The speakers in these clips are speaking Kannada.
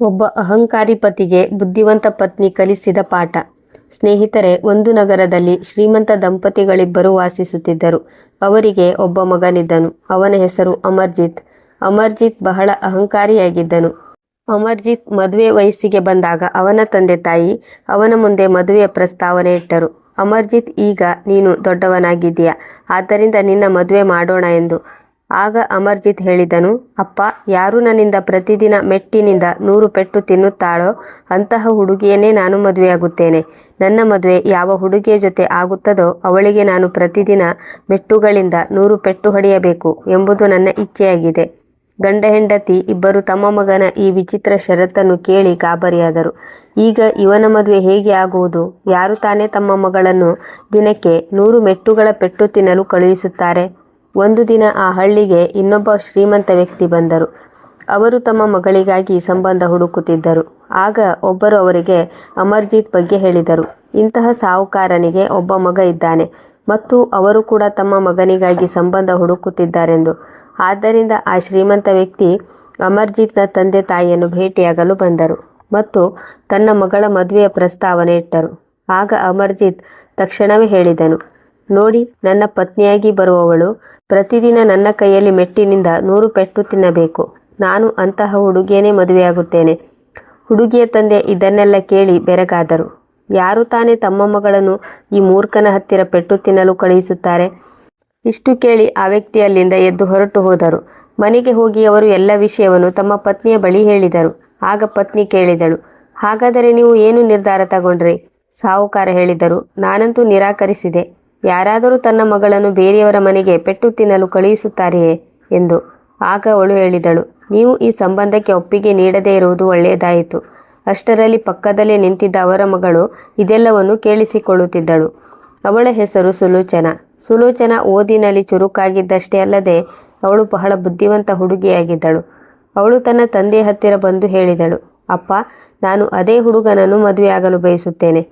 ಒಬ್ಬ ಅಹಂಕಾರಿ ಪತಿಗೆ ಬುದ್ಧಿವಂತ ಪತ್ನಿ ಕಲಿಸಿದ ಪಾಠ. ಸ್ನೇಹಿತರೆ, ಒಂದು ನಗರದಲ್ಲಿ ಶ್ರೀಮಂತ ದಂಪತಿಗಳಿಬ್ಬರು ವಾಸಿಸುತ್ತಿದ್ದರು. ಅವರಿಗೆ ಒಬ್ಬ ಮಗನಿದ್ದನು. ಅವನ ಹೆಸರು ಅಮರ್ಜಿತ್. ಅಮರ್ಜಿತ್ ಬಹಳ ಅಹಂಕಾರಿಯಾಗಿದ್ದನು. ಅಮರ್ಜಿತ್ ಮದುವೆ ವಯಸ್ಸಿಗೆ ಬಂದಾಗ ಅವನ ತಂದೆ ತಾಯಿ ಅವನ ಮುಂದೆ ಮದುವೆಯ ಪ್ರಸ್ತಾವನೆ ಇಟ್ಟರು. ಅಮರ್ಜಿತ್, ಈಗ ನೀನು ದೊಡ್ಡವನಾಗಿದ್ದೀಯ? ಆದ್ದರಿಂದ ನಿನ್ನ ಮದುವೆ ಮಾಡೋಣ ಎಂದು ಆಗ ಅಮರ್ಜಿತ್ ಹೇಳಿದನು, ಅಪ್ಪ, ಯಾರು ನನ್ನಿಂದ ಪ್ರತಿದಿನ ಮೆಟ್ಟಿನಿಂದ ನೂರು ಪೆಟ್ಟು ತಿನ್ನುತ್ತಾಳೋ ಅಂತಹ ಹುಡುಗಿಯನ್ನೇ ನಾನು ಮದುವೆಯಾಗುತ್ತೇನೆ. ನನ್ನ ಮದುವೆ ಯಾವ ಹುಡುಗಿಯ ಜೊತೆ ಆಗುತ್ತದೋ ಅವಳಿಗೆ ನಾನು ಪ್ರತಿದಿನ ಮೆಟ್ಟುಗಳಿಂದ ನೂರು ಪೆಟ್ಟು ಹೊಡೆಯಬೇಕು ಎಂಬುದು ನನ್ನ ಇಚ್ಛೆಯಾಗಿದೆ. ಗಂಡ ಹೆಂಡತಿ ಇಬ್ಬರು ತಮ್ಮ ಮಗನ ಈ ವಿಚಿತ್ರ ಷರತ್ತನ್ನು ಕೇಳಿ ಗಾಬರಿಯಾದರು. ಈಗ ಇವನ ಮದುವೆ ಹೇಗೆ ಆಗುವುದು? ಯಾರು ತಾನೇ ತಮ್ಮ ಮಗಳನ್ನು ದಿನಕ್ಕೆ ನೂರು ಮೆಟ್ಟುಗಳ ಪೆಟ್ಟು ತಿನ್ನಲು ಕಳುಹಿಸುತ್ತಾರೆ? ಒಂದು ದಿನ ಆ ಹಳ್ಳಿಗೆ ಇನ್ನೊಬ್ಬ ಶ್ರೀಮಂತ ವ್ಯಕ್ತಿ ಬಂದರು. ಅವರು ತಮ್ಮ ಮಗಳಿಗಾಗಿ ಸಂಬಂಧ ಹುಡುಕುತ್ತಿದ್ದರು. ಆಗ ಒಬ್ಬರು ಅವರಿಗೆ ಅಮರ್ಜಿತ್ ಬಗ್ಗೆ ಹೇಳಿದರು. ಇಂತಹ ಸಾಹುಕಾರನಿಗೆ ಒಬ್ಬ ಮಗ ಇದ್ದಾನೆ ಮತ್ತು ಅವರು ಕೂಡ ತಮ್ಮ ಮಗನಿಗಾಗಿ ಸಂಬಂಧ ಹುಡುಕುತ್ತಿದ್ದಾರೆಂದು. ಆದ್ದರಿಂದ ಆ ಶ್ರೀಮಂತ ವ್ಯಕ್ತಿ ಅಮರ್ಜಿತ್ನ ತಂದೆ ತಾಯಿಯನ್ನು ಭೇಟಿಯಾಗಲು ಬಂದರು ಮತ್ತು ತನ್ನ ಮಗಳ ಮದುವೆಯ ಪ್ರಸ್ತಾವನೆ ಇಟ್ಟರು. ಆಗ ಅಮರ್ಜಿತ್ ತಕ್ಷಣವೇ ಹೇಳಿದನು ನೋಡಿ, ನನ್ನ ಪತ್ನಿಯಾಗಿ ಬರುವವಳು ಪ್ರತಿದಿನ ನನ್ನ ಕೈಯಲ್ಲಿ ಮೆಟ್ಟಿನಿಂದ ನೂರು ಪೆಟ್ಟು ತಿನ್ನಬೇಕು. ನಾನು ಅಂತಹ ಹುಡುಗಿಯನ್ನೇ ಮದುವೆಯಾಗುತ್ತೇನೆ. ಹುಡುಗಿಯ ತಂದೆ ಇದನ್ನೆಲ್ಲ ಕೇಳಿ ಬೆರಗಾದರು. ಯಾರು ತಾನೇ ತಮ್ಮ ಮಗಳನ್ನು ಈ ಮೂರ್ಖನ ಹತ್ತಿರ ಪೆಟ್ಟು ತಿನ್ನಲು ಕಳುಹಿಸುತ್ತಾರೆ? ಇಷ್ಟು ಕೇಳಿ ಆ ವ್ಯಕ್ತಿ ಅಲ್ಲಿಂದ ಎದ್ದು ಹೊರಟು ಹೋದರು. ಮನೆಗೆ ಹೋಗಿ ಅವರು ಎಲ್ಲ ವಿಷಯವನ್ನು ತಮ್ಮ ಪತ್ನಿಯ ಬಳಿ ಹೇಳಿದರು. ಆಗ ಪತ್ನಿ ಕೇಳಿದಳು, ಹಾಗಾದರೆ ನೀವು ಏನು ನಿರ್ಧಾರ ತಗೊಂಡ್ರಿ? ಸಾಹುಕಾರ ಹೇಳಿದರು, ನಾನಂತೂ ನಿರಾಕರಿಸಿದೆ. ಯಾರಾದರೂ ತನ್ನ ಮಗಳನ್ನು ಬೇರೆಯವರ ಮನೆಗೆ ಪೆಟ್ಟು ತಿನ್ನಲು ಕಳುಹಿಸುತ್ತಾರೆಯೇ ಎಂದು ಆಗ ಅವಳು ಹೇಳಿದಳು. ನೀವು ಈ ಸಂಬಂಧಕ್ಕೆ ಒಪ್ಪಿಗೆ ನೀಡದೇ ಇರುವುದು ಒಳ್ಳೆಯದಾಯಿತು. ಅಷ್ಟರಲ್ಲಿ ಪಕ್ಕದಲ್ಲೇ ನಿಂತಿದ್ದ ಅವರ ಮಗಳು ಇದೆಲ್ಲವನ್ನು ಕೇಳಿಸಿಕೊಳ್ಳುತ್ತಿದ್ದಳು. ಅವಳ ಹೆಸರು ಸುಲೋಚನ. ಸುಲೋಚನ ಓದಿನಲ್ಲಿ ಚುರುಕಾಗಿದ್ದಷ್ಟೇ ಅಲ್ಲದೆ ಅವಳು ಬಹಳ ಬುದ್ಧಿವಂತ ಹುಡುಗಿಯಾಗಿದ್ದಳು. ಅವಳು ತನ್ನ ತಂದೆಯ ಹತ್ತಿರ ಬಂದು ಹೇಳಿದಳು, ಅಪ್ಪ, ನಾನು ಅದೇ ಹುಡುಗನನ್ನು ಮದುವೆಯಾಗಲು ಬಯಸುತ್ತೇನೆ.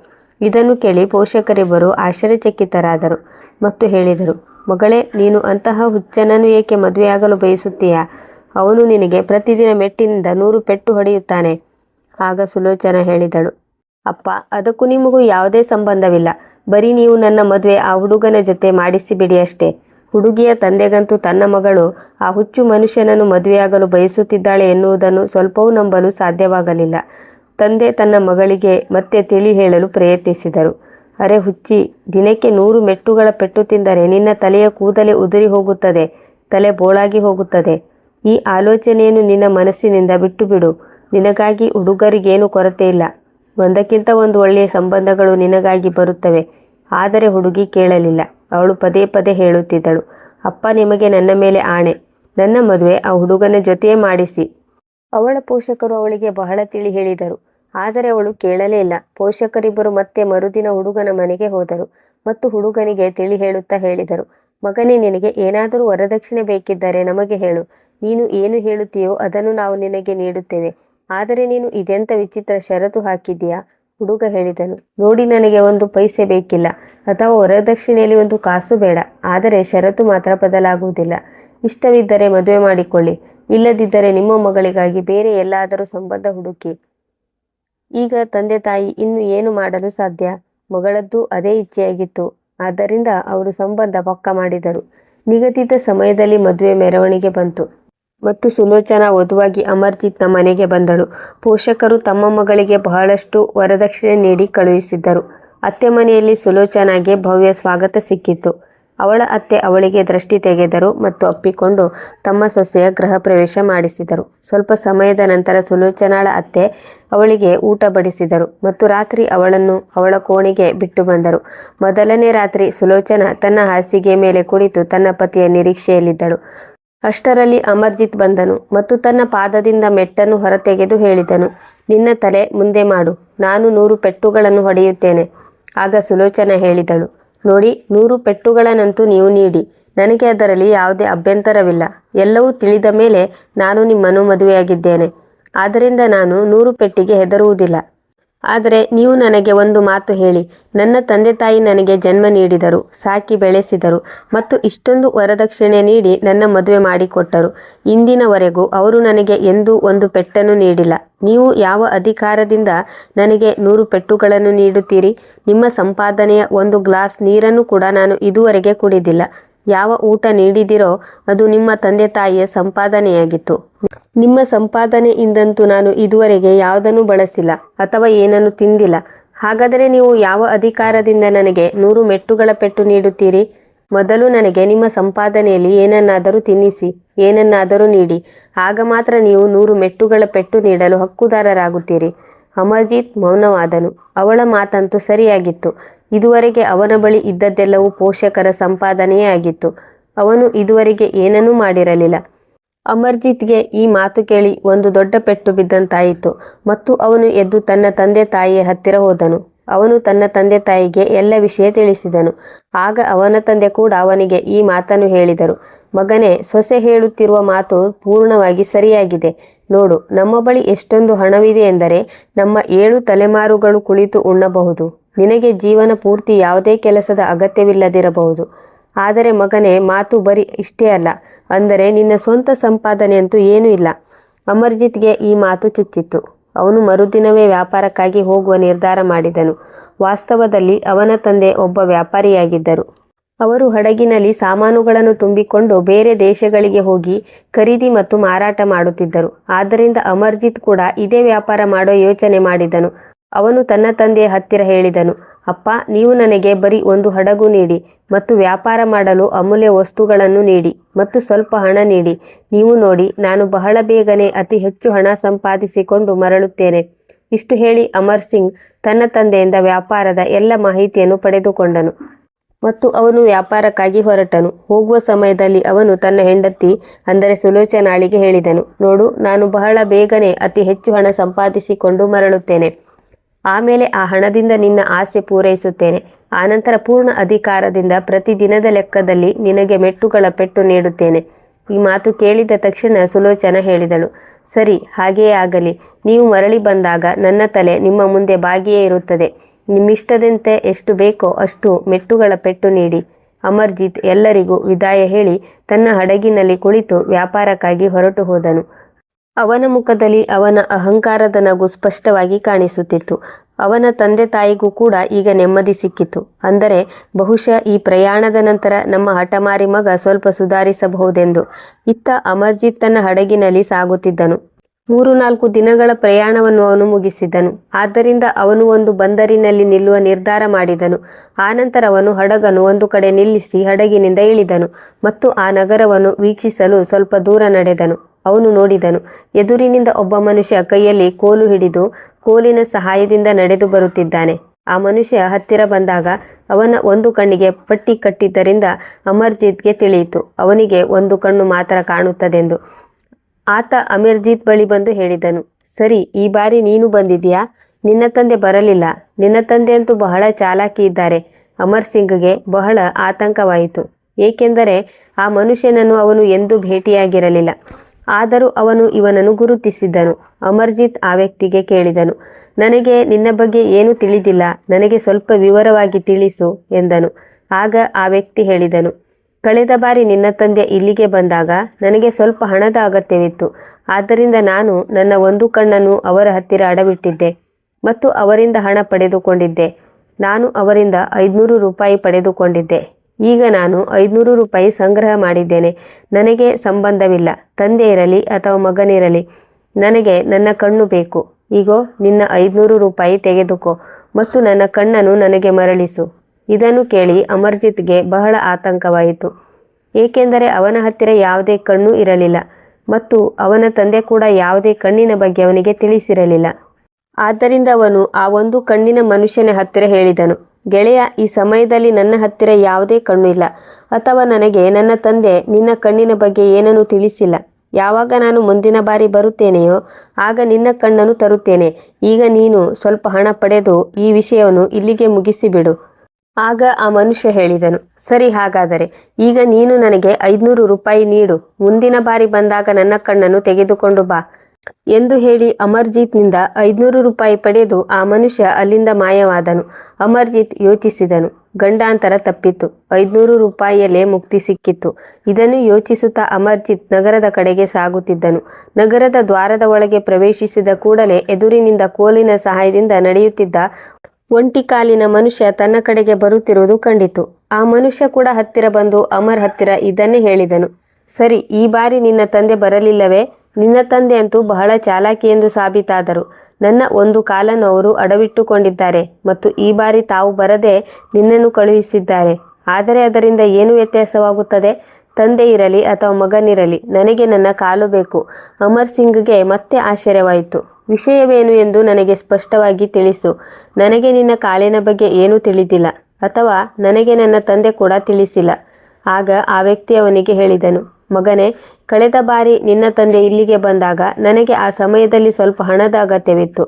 ಇದನ್ನು ಕೇಳಿ ಪೋಷಕರಿಬ್ಬರು ಆಶ್ಚರ್ಯಚಕಿತರಾದರು ಮತ್ತು ಹೇಳಿದರು, ಮಗಳೇ, ನೀನು ಅಂತಹ ಹುಚ್ಚನನ್ನು ಏಕೆ ಮದುವೆಯಾಗಲು ಬಯಸುತ್ತೀಯಾ? ಅವನು ನಿನಗೆ ಪ್ರತಿದಿನ ಮೆಟ್ಟಿನಿಂದ ನೂರು ಪೆಟ್ಟು ಹೊಡೆಯುತ್ತಾನೆ ಆಗ ಸುಲೋಚನ ಹೇಳಿದಳು, ಅಪ್ಪ, ಅದಕ್ಕೂ ನಿಮಗೂ ಯಾವುದೇ ಸಂಬಂಧವಿಲ್ಲ. ಬರೀ ನೀವು ನನ್ನ ಮದುವೆ ಆ ಹುಡುಗನ ಜೊತೆ ಮಾಡಿಸಿಬಿಡಿ ಅಷ್ಟೇ. ಹುಡುಗಿಯ ತಂದೆಗಂತೂ ತನ್ನ ಮಗಳು ಆ ಹುಚ್ಚು ಮನುಷ್ಯನನ್ನು ಮದುವೆಯಾಗಲು ಬಯಸುತ್ತಿದ್ದಾಳೆ ಎನ್ನುವುದನ್ನು ಸ್ವಲ್ಪವೂ ನಂಬಲು ಸಾಧ್ಯವಾಗಲಿಲ್ಲ. ತಂದೆ ತನ್ನ ಮಗಳಿಗೆ ಮತ್ತೆ ತಿಳಿ ಹೇಳಲು ಪ್ರಯತ್ನಿಸಿದರು. ಅರೆ ಹುಚ್ಚಿ, ದಿನಕ್ಕೆ ನೂರು ಮೆಟ್ಟುಗಳ ಪೆಟ್ಟು ತಿಂದರೆ ನಿನ್ನ ತಲೆಯ ಕೂದಲೇ ಉದುರಿ ಹೋಗುತ್ತದೆ, ತಲೆ ಬೋಳಾಗಿ ಹೋಗುತ್ತದೆ. ಈ ಆಲೋಚನೆಯನ್ನು ನಿನ್ನ ಮನಸ್ಸಿನಿಂದ ಬಿಟ್ಟು ಬಿಡು ನಿನಗಾಗಿ ಹುಡುಗರಿಗೇನು ಕೊರತೆ ಇಲ್ಲ. ಒಂದಕ್ಕಿಂತ ಒಂದು ಒಳ್ಳೆಯ ಸಂಬಂಧಗಳು ನಿನಗಾಗಿ ಬರುತ್ತವೆ. ಆದರೆ ಹುಡುಗಿ ಕೇಳಲಿಲ್ಲ. ಅವಳು ಪದೇ ಪದೇ ಹೇಳುತ್ತಿದ್ದಳು. ಅಪ್ಪ ನಿಮಗೆ ನನ್ನ ಮೇಲೆ ಆಣೆ. ನನ್ನ ಮದುವೆ ಆ ಹುಡುಗನ ಜೊತೆಯೇ ಮಾಡಿಸಿ. ಅವಳ ಪೋಷಕರು ಅವಳಿಗೆ ಬಹಳ ತಿಳಿ ಹೇಳಿದರು. ಆದರೆ ಅವಳು ಕೇಳಲೇ ಇಲ್ಲ. ಪೋಷಕರಿಬ್ಬರು ಮತ್ತೆ ಮರುದಿನ ಹುಡುಗನ ಮನೆಗೆ ಹೋದರು. ಮತ್ತು ಹುಡುಗನಿಗೆ ತಿಳಿ ಹೇಳುತ್ತಾ ಹೇಳಿದರು, ಮಗನೇ, ನಿನಗೆ ಏನಾದರೂ ವರದಕ್ಷಿಣೆ ಬೇಕಿದ್ದರೆ ನಮಗೆ ಹೇಳು. ನೀನು ಏನು ಹೇಳುತ್ತೀಯೋ ಅದನ್ನು ನಾವು ನಿನಗೆ ನೀಡುತ್ತೇವೆ. ಆದರೆ ನೀನು ಇದೆಂತ ವಿಚಿತ್ರ ಷರತ್ತು ಹಾಕಿದ್ದೀಯಾ? ಹುಡುಗ ಹೇಳಿದನು, ನೋಡಿ, ನನಗೆ ಒಂದು ಪೈಸೆ ಬೇಕಿಲ್ಲ. ಅಥವಾ ವರದಕ್ಷಿಣೆಯಲ್ಲಿ ಒಂದು ಕಾಸು ಬೇಡ. ಆದರೆ ಷರತ್ತು ಮಾತ್ರ ಬದಲಾಗುವುದಿಲ್ಲ. ಇಷ್ಟವಿದ್ದರೆ ಮದುವೆ ಮಾಡಿಕೊಳ್ಳಿ. ಇಲ್ಲದಿದ್ದರೆ ನಿಮ್ಮ ಮಗಳಿಗಾಗಿ ಬೇರೆ ಎಲ್ಲಾದರೂ ಸಂಬಂಧ ಹುಡುಕಿ. ಈಗ ತಂದೆ ತಾಯಿ ಇನ್ನು ಏನು ಮಾಡಲು ಸಾಧ್ಯ? ಮಗಳದ್ದು ಅದೇ ಇಚ್ಛೆಯಾಗಿತ್ತು. ಆದ್ದರಿಂದ ಅವರು ಸಂಬಂಧ ಪಕ್ಕ ಮಾಡಿದರು. ನಿಗದಿತ ಸಮಯದಲ್ಲಿ ಮದುವೆ ಮೆರವಣಿಗೆ ಬಂತು. ಮತ್ತು ಸುಲೋಚನಾ ವಧುವಾಗಿ ಅಮರ್ಜಿತ್ನ ಮನೆಗೆ ಬಂದಳು. ಪೋಷಕರು ತಮ್ಮ ಮಗಳಿಗೆ ಬಹಳಷ್ಟು ವರದಕ್ಷಿಣೆ ನೀಡಿ ಕಳುಹಿಸಿದ್ದರು. ಅತ್ತೆ ಮನೆಯಲ್ಲಿ ಸುಲೋಚನಾಗೆ ಭವ್ಯ ಸ್ವಾಗತ ಸಿಕ್ಕಿತ್ತು ಅವಳ ಅತ್ತೆ ಅವಳಿಗೆ ದೃಷ್ಟಿ ತೆಗೆದರು ಮತ್ತು ಅಪ್ಪಿಕೊಂಡು ತಮ್ಮ ಸೊಸೆಯ ಗೃಹ ಪ್ರವೇಶ ಮಾಡಿಸಿದರು. ಸ್ವಲ್ಪ ಸಮಯದ ನಂತರ ಸುಲೋಚನಾಳ ಅತ್ತೆ ಅವಳಿಗೆ ಊಟ ಬಡಿಸಿದರು ಮತ್ತು ರಾತ್ರಿ ಅವಳನ್ನು ಅವಳ ಕೋಣೆಗೆ ಬಿಟ್ಟು ಬಂದರು. ಮೊದಲನೇ ರಾತ್ರಿ ಸುಲೋಚನ ತನ್ನ ಹಾಸಿಗೆ ಮೇಲೆ ಕುಳಿತು ತನ್ನ ಪತಿಯ ನಿರೀಕ್ಷೆಯಲ್ಲಿದ್ದಳು. ಅಷ್ಟರಲ್ಲಿ ಅಮರ್ಜಿತ್ ಬಂದನು ಮತ್ತು ತನ್ನ ಪಾದದಿಂದ ಮೆಟ್ಟನ್ನು ಹೊರತೆಗೆದು ಹೇಳಿದನು, ನಿನ್ನ ತಲೆ ಮುಂದೆ ಮಾಡು, ನಾನು ನೂರು ಪೆಟ್ಟುಗಳನ್ನು ಹೊಡೆಯುತ್ತೇನೆ, ಆಗ ಸುಲೋಚನ ಹೇಳಿದಳು. ನೋಡಿ, ನೂರು ಪೆಟ್ಟುಗಳನ್ನಂತೂ ನೀವು ನೀಡಿ. ನನಗೆ ಅದರಲ್ಲಿ ಯಾವುದೇ ಅಭ್ಯಂತರವಿಲ್ಲ. ಎಲ್ಲವೂ ತಿಳಿದ ಮೇಲೆ ನಾನು ನಿಮ್ಮನ್ನು ಮದುವೆಯಾಗಿದ್ದೇನೆ. ಆದ್ದರಿಂದ ನಾನು ನೂರು ಪೆಟ್ಟಿಗೆ ಹೆದರುವುದಿಲ್ಲ. ಆದರೆ ನೀವು ನನಗೆ ಒಂದು ಮಾತು ಹೇಳಿ. ನನ್ನ ತಂದೆ ತಾಯಿ ನನಗೆ ಜನ್ಮ ನೀಡಿದರು, ಸಾಕಿ ಬೆಳೆಸಿದರು ಮತ್ತು ಇಷ್ಟೊಂದು ವರದಕ್ಷಿಣೆ ನೀಡಿ ನನ್ನ ಮದುವೆ ಮಾಡಿಕೊಟ್ಟರು. ಇಂದಿನವರೆಗೂ ಅವರು ನನಗೆ ಎಂದೂ ಒಂದು ಪೆಟ್ಟನ್ನು ನೀಡಿಲ್ಲ. ನೀವು ಯಾವ ಅಧಿಕಾರದಿಂದ ನನಗೆ ನೂರು ಪೆಟ್ಟುಗಳನ್ನು ನೀಡುತ್ತೀರಿ? ನಿಮ್ಮ ಸಂಪಾದನೆಯ ಒಂದು ಗ್ಲಾಸ್ ನೀರನ್ನು ಕೂಡ ನಾನು ಇದುವರೆಗೆ ಕುಡಿದಿಲ್ಲ. ಯಾವ ಊಟ ನೀಡಿದಿರೋ ಅದು ನಿಮ್ಮ ತಂದೆ ತಾಯಿಯ ಸಂಪಾದನೆಯಾಗಿತ್ತು. ನಿಮ್ಮ ಸಂಪಾದನೆಯಿಂದಂತೂ ನಾನು ಇದುವರೆಗೆ ಯಾವುದನ್ನು ಬಳಸಿಲ್ಲ ಅಥವಾ ಏನನ್ನು ತಿಂದಿಲ್ಲ. ಹಾಗಾದರೆ ನೀವು ಯಾವ ಅಧಿಕಾರದಿಂದ ನನಗೆ ನೂರು ಮೆಟ್ಟುಗಳ ಪೆಟ್ಟು ನೀಡುತ್ತೀರಿ? ಮೊದಲು ನನಗೆ ನಿಮ್ಮ ಸಂಪಾದನೆಯಲ್ಲಿ ಏನನ್ನಾದರೂ ತಿನ್ನಿಸಿ, ಏನನ್ನಾದರೂ ನೀಡಿ. ಆಗ ಮಾತ್ರ ನೀವು ನೂರು ಮೆಟ್ಟುಗಳ ಪೆಟ್ಟು ನೀಡಲು ಹಕ್ಕುದಾರರಾಗುತ್ತೀರಿ. ಅಮರ್ಜಿತ್ ಮೌನವಾದನು. ಅವಳ ಮಾತಂತೂ ಸರಿಯಾಗಿತ್ತು. ಇದುವರೆಗೆ ಅವನ ಬಳಿ ಇದ್ದದ್ದೆಲ್ಲವೂ ಪೋಷಕರ ಸಂಪಾದನೆಯೇ ಆಗಿತ್ತು. ಅವನು ಇದುವರೆಗೆ ಏನನ್ನೂ ಮಾಡಿರಲಿಲ್ಲ. ಅಮರ್ಜಿತ್ಗೆ ಈ ಮಾತು ಕೇಳಿ ಒಂದು ದೊಡ್ಡ ಪೆಟ್ಟು ಬಿದ್ದಂತಾಯಿತು. ಮತ್ತು ಅವನು ಎದ್ದು ತನ್ನ ತಂದೆ ತಾಯಿಯ ಹತ್ತಿರ ಹೋದನು. ಅವನು ತನ್ನ ತಂದೆ ತಾಯಿಗೆ ಎಲ್ಲ ವಿಷಯ ತಿಳಿಸಿದನು. ಆಗ ಅವನ ತಂದೆ ಕೂಡ ಅವನಿಗೆ ಈ ಮಾತನ್ನು ಹೇಳಿದರು. ಮಗನೇ, ಸೊಸೆ ಹೇಳುತ್ತಿರುವ ಮಾತು ಪೂರ್ಣವಾಗಿ ಸರಿಯಾಗಿದೆ. ನೋಡು, ನಮ್ಮ ಬಳಿ ಎಷ್ಟೊಂದು ಹಣವಿದೆ ಎಂದರೆ ನಮ್ಮ ಏಳು ತಲೆಮಾರುಗಳು ಕುಳಿತು ಉಣ್ಣಬಹುದು. ನಿನಗೆ ಜೀವನ ಪೂರ್ತಿ ಯಾವುದೇ ಕೆಲಸದ ಅಗತ್ಯವಿಲ್ಲದಿರಬಹುದು. ಆದರೆ ಮಗನೇ, ಮಾತು ಬರೀ ಇಷ್ಟೇ ಅಲ್ಲ, ಅಂದರೆ ನಿನ್ನ ಸ್ವಂತ ಸಂಪಾದನೆ ಅಂತೂ ಏನೂ ಇಲ್ಲ. ಅಮರ್ಜಿತ್ಗೆ ಈ ಮಾತು ಚುಚ್ಚಿತ್ತು. ಅವನು ಮರುದಿನವೇ ವ್ಯಾಪಾರಕ್ಕಾಗಿ ಹೋಗುವ ನಿರ್ಧಾರ ಮಾಡಿದನು. ವಾಸ್ತವದಲ್ಲಿ ಅವನ ತಂದೆ ಒಬ್ಬ ವ್ಯಾಪಾರಿಯಾಗಿದ್ದರು. ಅವರು ಹಡಗಿನಲ್ಲಿ ಸಾಮಾನುಗಳನ್ನು ತುಂಬಿಕೊಂಡು ಬೇರೆ ದೇಶಗಳಿಗೆ ಹೋಗಿ ಖರೀದಿ ಮತ್ತು ಮಾರಾಟ ಮಾಡುತ್ತಿದ್ದರು. ಆದ್ದರಿಂದ ಅಮರ್ಜಿತ್ ಕೂಡ ಇದೇ ವ್ಯಾಪಾರ ಮಾಡೋ ಯೋಚನೆ ಮಾಡಿದನು. ಅವನು ತನ್ನ ತಂದೆಯ ಹತ್ತಿರ ಹೇಳಿದನು, ಅಪ್ಪ, ನೀವು ನನಗೆ ಬರೀ ಒಂದು ಹಡಗು ನೀಡಿ ಮತ್ತು ವ್ಯಾಪಾರ ಮಾಡಲು ಅಮೂಲ್ಯ ವಸ್ತುಗಳನ್ನು ನೀಡಿ ಮತ್ತು ಸ್ವಲ್ಪ ಹಣ ನೀಡಿ. ನೀವು ನೋಡಿ, ನಾನು ಬಹಳ ಬೇಗನೆ ಅತಿ ಹೆಚ್ಚು ಹಣ ಸಂಪಾದಿಸಿಕೊಂಡು ಮರಳುತ್ತೇನೆ. ಇಷ್ಟು ಹೇಳಿ ಅಮರ್ ಸಿಂಗ್ ತನ್ನ ತಂದೆಯಿಂದ ವ್ಯಾಪಾರದ ಎಲ್ಲ ಮಾಹಿತಿಯನ್ನು ಪಡೆದುಕೊಂಡನು. ಮತ್ತು ಅವನು ವ್ಯಾಪಾರಕ್ಕಾಗಿ ಹೊರಟನು. ಹೋಗುವ ಸಮಯದಲ್ಲಿ ಅವನು ತನ್ನ ಹೆಂಡತಿ, ಅಂದರೆ ಸುಲೋಚನಾಳಿಗೆ ಹೇಳಿದನು, ನೋಡು, ನಾನು ಬಹಳ ಬೇಗನೆ ಅತಿ ಹೆಚ್ಚು ಹಣ ಸಂಪಾದಿಸಿಕೊಂಡು ಮರಳುತ್ತೇನೆ. ಆಮೇಲೆ ಆ ಹಣದಿಂದ ನಿನ್ನ ಆಸೆ ಪೂರೈಸುತ್ತೇನೆ. ಆನಂತರ ಪೂರ್ಣ ಅಧಿಕಾರದಿಂದ ಪ್ರತಿದಿನದ ಲೆಕ್ಕದಲ್ಲಿ ನಿನಗೆ ಮೆಟ್ಟುಗಳ ಪೆಟ್ಟು ನೀಡುತ್ತೇನೆ. ಈ ಮಾತು ಕೇಳಿದ ತಕ್ಷಣ ಸುಲೋಚನ ಹೇಳಿದಳು. ಸರಿ, ಹಾಗೆಯೇ ಆಗಲಿ. ನೀವು ಮರಳಿ ಬಂದಾಗ ನನ್ನ ತಲೆ ನಿಮ್ಮ ಮುಂದೆ ಬಾಗಿಯೇ ಇರುತ್ತದೆ. ನಿಮ್ಮಿಷ್ಟದಂತೆ ಎಷ್ಟು ಬೇಕೋ ಅಷ್ಟು ಮೆಟ್ಟುಗಳ ಪೆಟ್ಟು ನೀಡಿ. ಅಮರ್ಜಿತ್ ಎಲ್ಲರಿಗೂ ವಿದಾಯ ಹೇಳಿ ತನ್ನ ಹಡಗಿನಲ್ಲಿ ಕುಳಿತು ವ್ಯಾಪಾರಕ್ಕಾಗಿ ಹೊರಟು ಹೋದನು. ಅವನ ಮುಖದಲ್ಲಿ ಅವನ ಅಹಂಕಾರದ ನಗು ಸ್ಪಷ್ಟವಾಗಿ ಕಾಣಿಸುತ್ತಿತ್ತು. ಅವನ ತಂದೆ ತಾಯಿಗೂ ಕೂಡ ಈಗ ನೆಮ್ಮದಿ ಸಿಕ್ಕಿತು. ಅಂದರೆ ಬಹುಶಃ ಈ ಪ್ರಯಾಣದ ನಂತರ ನಮ್ಮ ಹಠಮಾರಿ ಮಗ ಸ್ವಲ್ಪ ಸುಧಾರಿಸಬಹುದೆಂದು. ಇತ್ತ ಅಮರ್ಜಿತ್ ತನ್ನ ಹಡಗಿನಲ್ಲಿ ಸಾಗುತ್ತಿದ್ದನು. ಮೂರು ನಾಲ್ಕು ದಿನಗಳ ಪ್ರಯಾಣವನ್ನು ಅವನು ಮುಗಿಸಿದನು. ಆದ್ದರಿಂದ ಅವನು ಒಂದು ಬಂದರಿನಲ್ಲಿ ನಿಲ್ಲುವ ನಿರ್ಧಾರ ಮಾಡಿದನು. ಆನಂತರ ಅವನು ಹಡಗನ್ನು ಒಂದು ಕಡೆ ನಿಲ್ಲಿಸಿ ಹಡಗಿನಿಂದ ಇಳಿದನು ಮತ್ತು ಆ ನಗರವನ್ನು ವೀಕ್ಷಿಸಲು ಸ್ವಲ್ಪ ದೂರ ನಡೆದನು. ಅವನು ನೋಡಿದನು. ಎದುರಿನಿಂದ ಒಬ್ಬ ಮನುಷ್ಯ ಕೈಯಲ್ಲಿ ಕೋಲು ಹಿಡಿದು ಕೋಲಿನ ಸಹಾಯದಿಂದ ನಡೆದು ಬರುತ್ತಿದ್ದಾನೆ. ಆ ಮನುಷ್ಯ ಹತ್ತಿರ ಬಂದಾಗ ಅವನ ಒಂದು ಕಣ್ಣಿಗೆ ಪಟ್ಟಿ ಕಟ್ಟಿದ್ದರಿಂದ ಅಮರ್ಜಿತ್ಗೆ ತಿಳಿಯಿತು. ಅವನಿಗೆ ಒಂದು ಕಣ್ಣು ಮಾತ್ರ ಕಾಣುತ್ತದೆಂದು. ಆತ ಅಮರ್ಜಿತ್ ಬಳಿ ಬಂದು ಹೇಳಿದನು, ಸರಿ, ಈ ಬಾರಿ ನೀನು ಬಂದಿದ್ಯಾ ನಿನ್ನ ತಂದೆ ಬರಲಿಲ್ಲ. ನಿನ್ನ ತಂದೆ ಅಂತೂ ಬಹಳ ಚಾಲಾಕಿ ಇದ್ದಾರೆ. ಅಮರ್ ಸಿಂಗ್ಗೆ ಬಹಳ ಆತಂಕವಾಯಿತು. ಏಕೆಂದರೆ ಆ ಮನುಷ್ಯನನ್ನು ಅವನು ಎಂದೂ ಭೇಟಿಯಾಗಿರಲಿಲ್ಲ. ಆದರೂ ಅವನು ಇವನನ್ನು ಗುರುತಿಸಿದ್ದನು ಅಮರ್ಜಿತ್ ಆ ವ್ಯಕ್ತಿಗೆ ಕೇಳಿದನು, ನನಗೆ ನಿನ್ನ ಬಗ್ಗೆ ಏನೂ ತಿಳಿದಿಲ್ಲ, ನನಗೆ ಸ್ವಲ್ಪ ವಿವರವಾಗಿ ತಿಳಿಸು ಎಂದನು. ಆಗ ಆ ವ್ಯಕ್ತಿ ಹೇಳಿದನು, ಕಳೆದ ಬಾರಿ ನಿನ್ನ ತಂದೆ ಇಲ್ಲಿಗೆ ಬಂದಾಗ ನನಗೆ ಸ್ವಲ್ಪ ಹಣದ ಅಗತ್ಯವಿತ್ತು, ಆದ್ದರಿಂದ ನಾನು ನನ್ನ ಒಂದು ಕಣ್ಣನ್ನು ಅವರ ಹತ್ತಿರ ಅಡವಿಟ್ಟಿದ್ದೆ ಮತ್ತು ಅವರಿಂದ ಹಣ ಪಡೆದುಕೊಂಡಿದ್ದೆ. ನಾನು ಅವರಿಂದ ಐದುನೂರು ರೂಪಾಯಿ ಪಡೆದುಕೊಂಡಿದ್ದೆ. ಈಗ ನಾನು ಐದುನೂರು ರೂಪಾಯಿ ಸಂಗ್ರಹ ಮಾಡಿದ್ದೇನೆ. ನನಗೆ ಸಂಬಂಧವಿಲ್ಲ. ತಂದೆ ಇರಲಿ ಅಥವಾ ಮಗನಿರಲಿ, ನನಗೆ ನನ್ನ ಕಣ್ಣು ಬೇಕು. ಈಗೋ ನಿನ್ನ ಐದುನೂರು ರೂಪಾಯಿ ತೆಗೆದುಕೋ ಮತ್ತು ನನ್ನ ಕಣ್ಣನ್ನು ನನಗೆ ಮರಳಿಸು. ಇದನ್ನು ಕೇಳಿ ಅಮರ್ಜಿತ್ಗೆ ಬಹಳ ಆತಂಕವಾಯಿತು. ಏಕೆಂದರೆ ಅವನ ಹತ್ತಿರ ಯಾವುದೇ ಕಣ್ಣು ಇರಲಿಲ್ಲ ಮತ್ತು ಅವನ ತಂದೆ ಕೂಡ ಯಾವುದೇ ಕಣ್ಣಿನ ಬಗ್ಗೆ ಅವನಿಗೆ ತಿಳಿಸಿರಲಿಲ್ಲ. ಆದ್ದರಿಂದ ಅವನು ಆ ಒಂದು ಕಣ್ಣಿನ ಮನುಷ್ಯನ ಹತ್ತಿರ ಹೇಳಿದನು. ಗೆಳೆಯ, ಈ ಸಮಯದಲ್ಲಿ ನನ್ನ ಹತ್ತಿರ ಯಾವುದೇ ಕಣ್ಣು ಇಲ್ಲ. ಅಥವಾ ನನಗೆ, ನನ್ನ ತಂದೆ, ನಿನ್ನ ಕಣ್ಣಿನ ಬಗ್ಗೆ ಏನನ್ನೂ ತಿಳಿಸಿಲ್ಲ. ಯಾವಾಗ ನಾನು ಮುಂದಿನ ಬಾರಿ ಬರುತ್ತೇನೆಯೋ, ಆಗ ನಿನ್ನ ಕಣ್ಣನ್ನು ತರುತ್ತೇನೆ. ಈಗ ನೀನು ಸ್ವಲ್ಪ ಹಣ ಪಡೆದು ಈ ವಿಷಯವನ್ನು ಇಲ್ಲಿಗೆ ಮುಗಿಸಿಬಿಡು. ಆಗ ಆ ಮನುಷ್ಯ ಹೇಳಿದನು, ಸರಿ ಹಾಗಾದರೆ, ಈಗ ನೀನು ನನಗೆ ಐದುನೂರು ರೂಪಾಯಿ ನೀಡು. ಮುಂದಿನ ಬಾರಿ ಬಂದಾಗ ನನ್ನ ಕಣ್ಣನ್ನು ತೆಗೆದುಕೊಂಡು ಬಾ. ಎಂದು ಹೇಳಿ ಅಮರ್ಜಿತ್ನಿಂದ ಐದುನೂರು ರೂಪಾಯಿ ಪಡೆದು ಆ ಮನುಷ್ಯ ಅಲ್ಲಿಂದ ಮಾಯವಾದನು. ಅಮರ್ಜಿತ್ ಯೋಚಿಸಿದನು. ಗಂಡಾಂತರ ತಪ್ಪಿತ್ತು. ಐದುನೂರು ರೂಪಾಯಿಯಲ್ಲೇ ಮುಕ್ತಿ ಸಿಕ್ಕಿತ್ತು. ಇದನ್ನು ಯೋಚಿಸುತ್ತಾ ಅಮರ್ಜಿತ್ ನಗರದ ಕಡೆಗೆ ಸಾಗುತ್ತಿದ್ದನು. ನಗರದ ದ್ವಾರದ ಒಳಗೆ ಪ್ರವೇಶಿಸಿದ ಕೂಡಲೇ ಎದುರಿನಿಂದ ಕೋಲಿನ ಸಹಾಯದಿಂದ ನಡೆಯುತ್ತಿದ್ದ ಒಂಟಿ ಕಾಲಿನ ಮನುಷ್ಯ ತನ್ನ ಕಡೆಗೆ ಬರುತ್ತಿರುವುದು ಕಂಡಿತು. ಆ ಮನುಷ್ಯ ಕೂಡ ಹತ್ತಿರ ಬಂದು ಅಮರ್ ಹತ್ತಿರ ಇದನ್ನೇ ಹೇಳಿದನು. ಸರಿ, ಈ ಬಾರಿ ನಿನ್ನ ತಂದೆ ಬರಲಿಲ್ಲವೇ? ನಿನ್ನ ತಂದೆ ಅಂತೂ ಬಹಳ ಚಾಲಾಕಿ ಎಂದು ಸಾಬೀತಾದರು. ನನ್ನ ಒಂದು ಕಾಲನ್ನು ಅವರು ಅಡವಿಟ್ಟುಕೊಂಡಿದ್ದಾರೆ ಮತ್ತು ಈ ಬಾರಿ ತಾವು ಬರದೆ ನಿನ್ನನ್ನು ಕಳುಹಿಸಿದ್ದಾರೆ. ಆದರೆ ಅದರಿಂದ ಏನು ವ್ಯತ್ಯಾಸವಾಗುತ್ತದೆ? ತಂದೆ ಇರಲಿ ಅಥವಾ ಮಗನಿರಲಿ, ನನಗೆ ನನ್ನ ಕಾಲು ಬೇಕು. ಅಮರ್ ಸಿಂಗ್ಗೆ ಮತ್ತೆ ಆಶ್ಚರ್ಯವಾಯಿತು. ವಿಷಯವೇನು ಎಂದು ನನಗೆ ಸ್ಪಷ್ಟವಾಗಿ ತಿಳಿಸು. ನನಗೆ ನಿನ್ನ ಕಾಲಿನ ಬಗ್ಗೆ ಏನೂ ತಿಳಿದಿಲ್ಲ ಅಥವಾ ನನಗೆ ನನ್ನ ತಂದೆ ಕೂಡ ತಿಳಿಸಿಲ್ಲ. ಆಗ ಆ ವ್ಯಕ್ತಿ ಅವನಿಗೆ ಹೇಳಿದನು ಮಗನೇ, ಕಳೆದ ಬಾರಿ ನಿನ್ನ ತಂದೆ ಇಲ್ಲಿಗೆ ಬಂದಾಗ ನನಗೆ ಆ ಸಮಯದಲ್ಲಿ ಸ್ವಲ್ಪ ಹಣದ ಅಗತ್ಯವಿತ್ತು.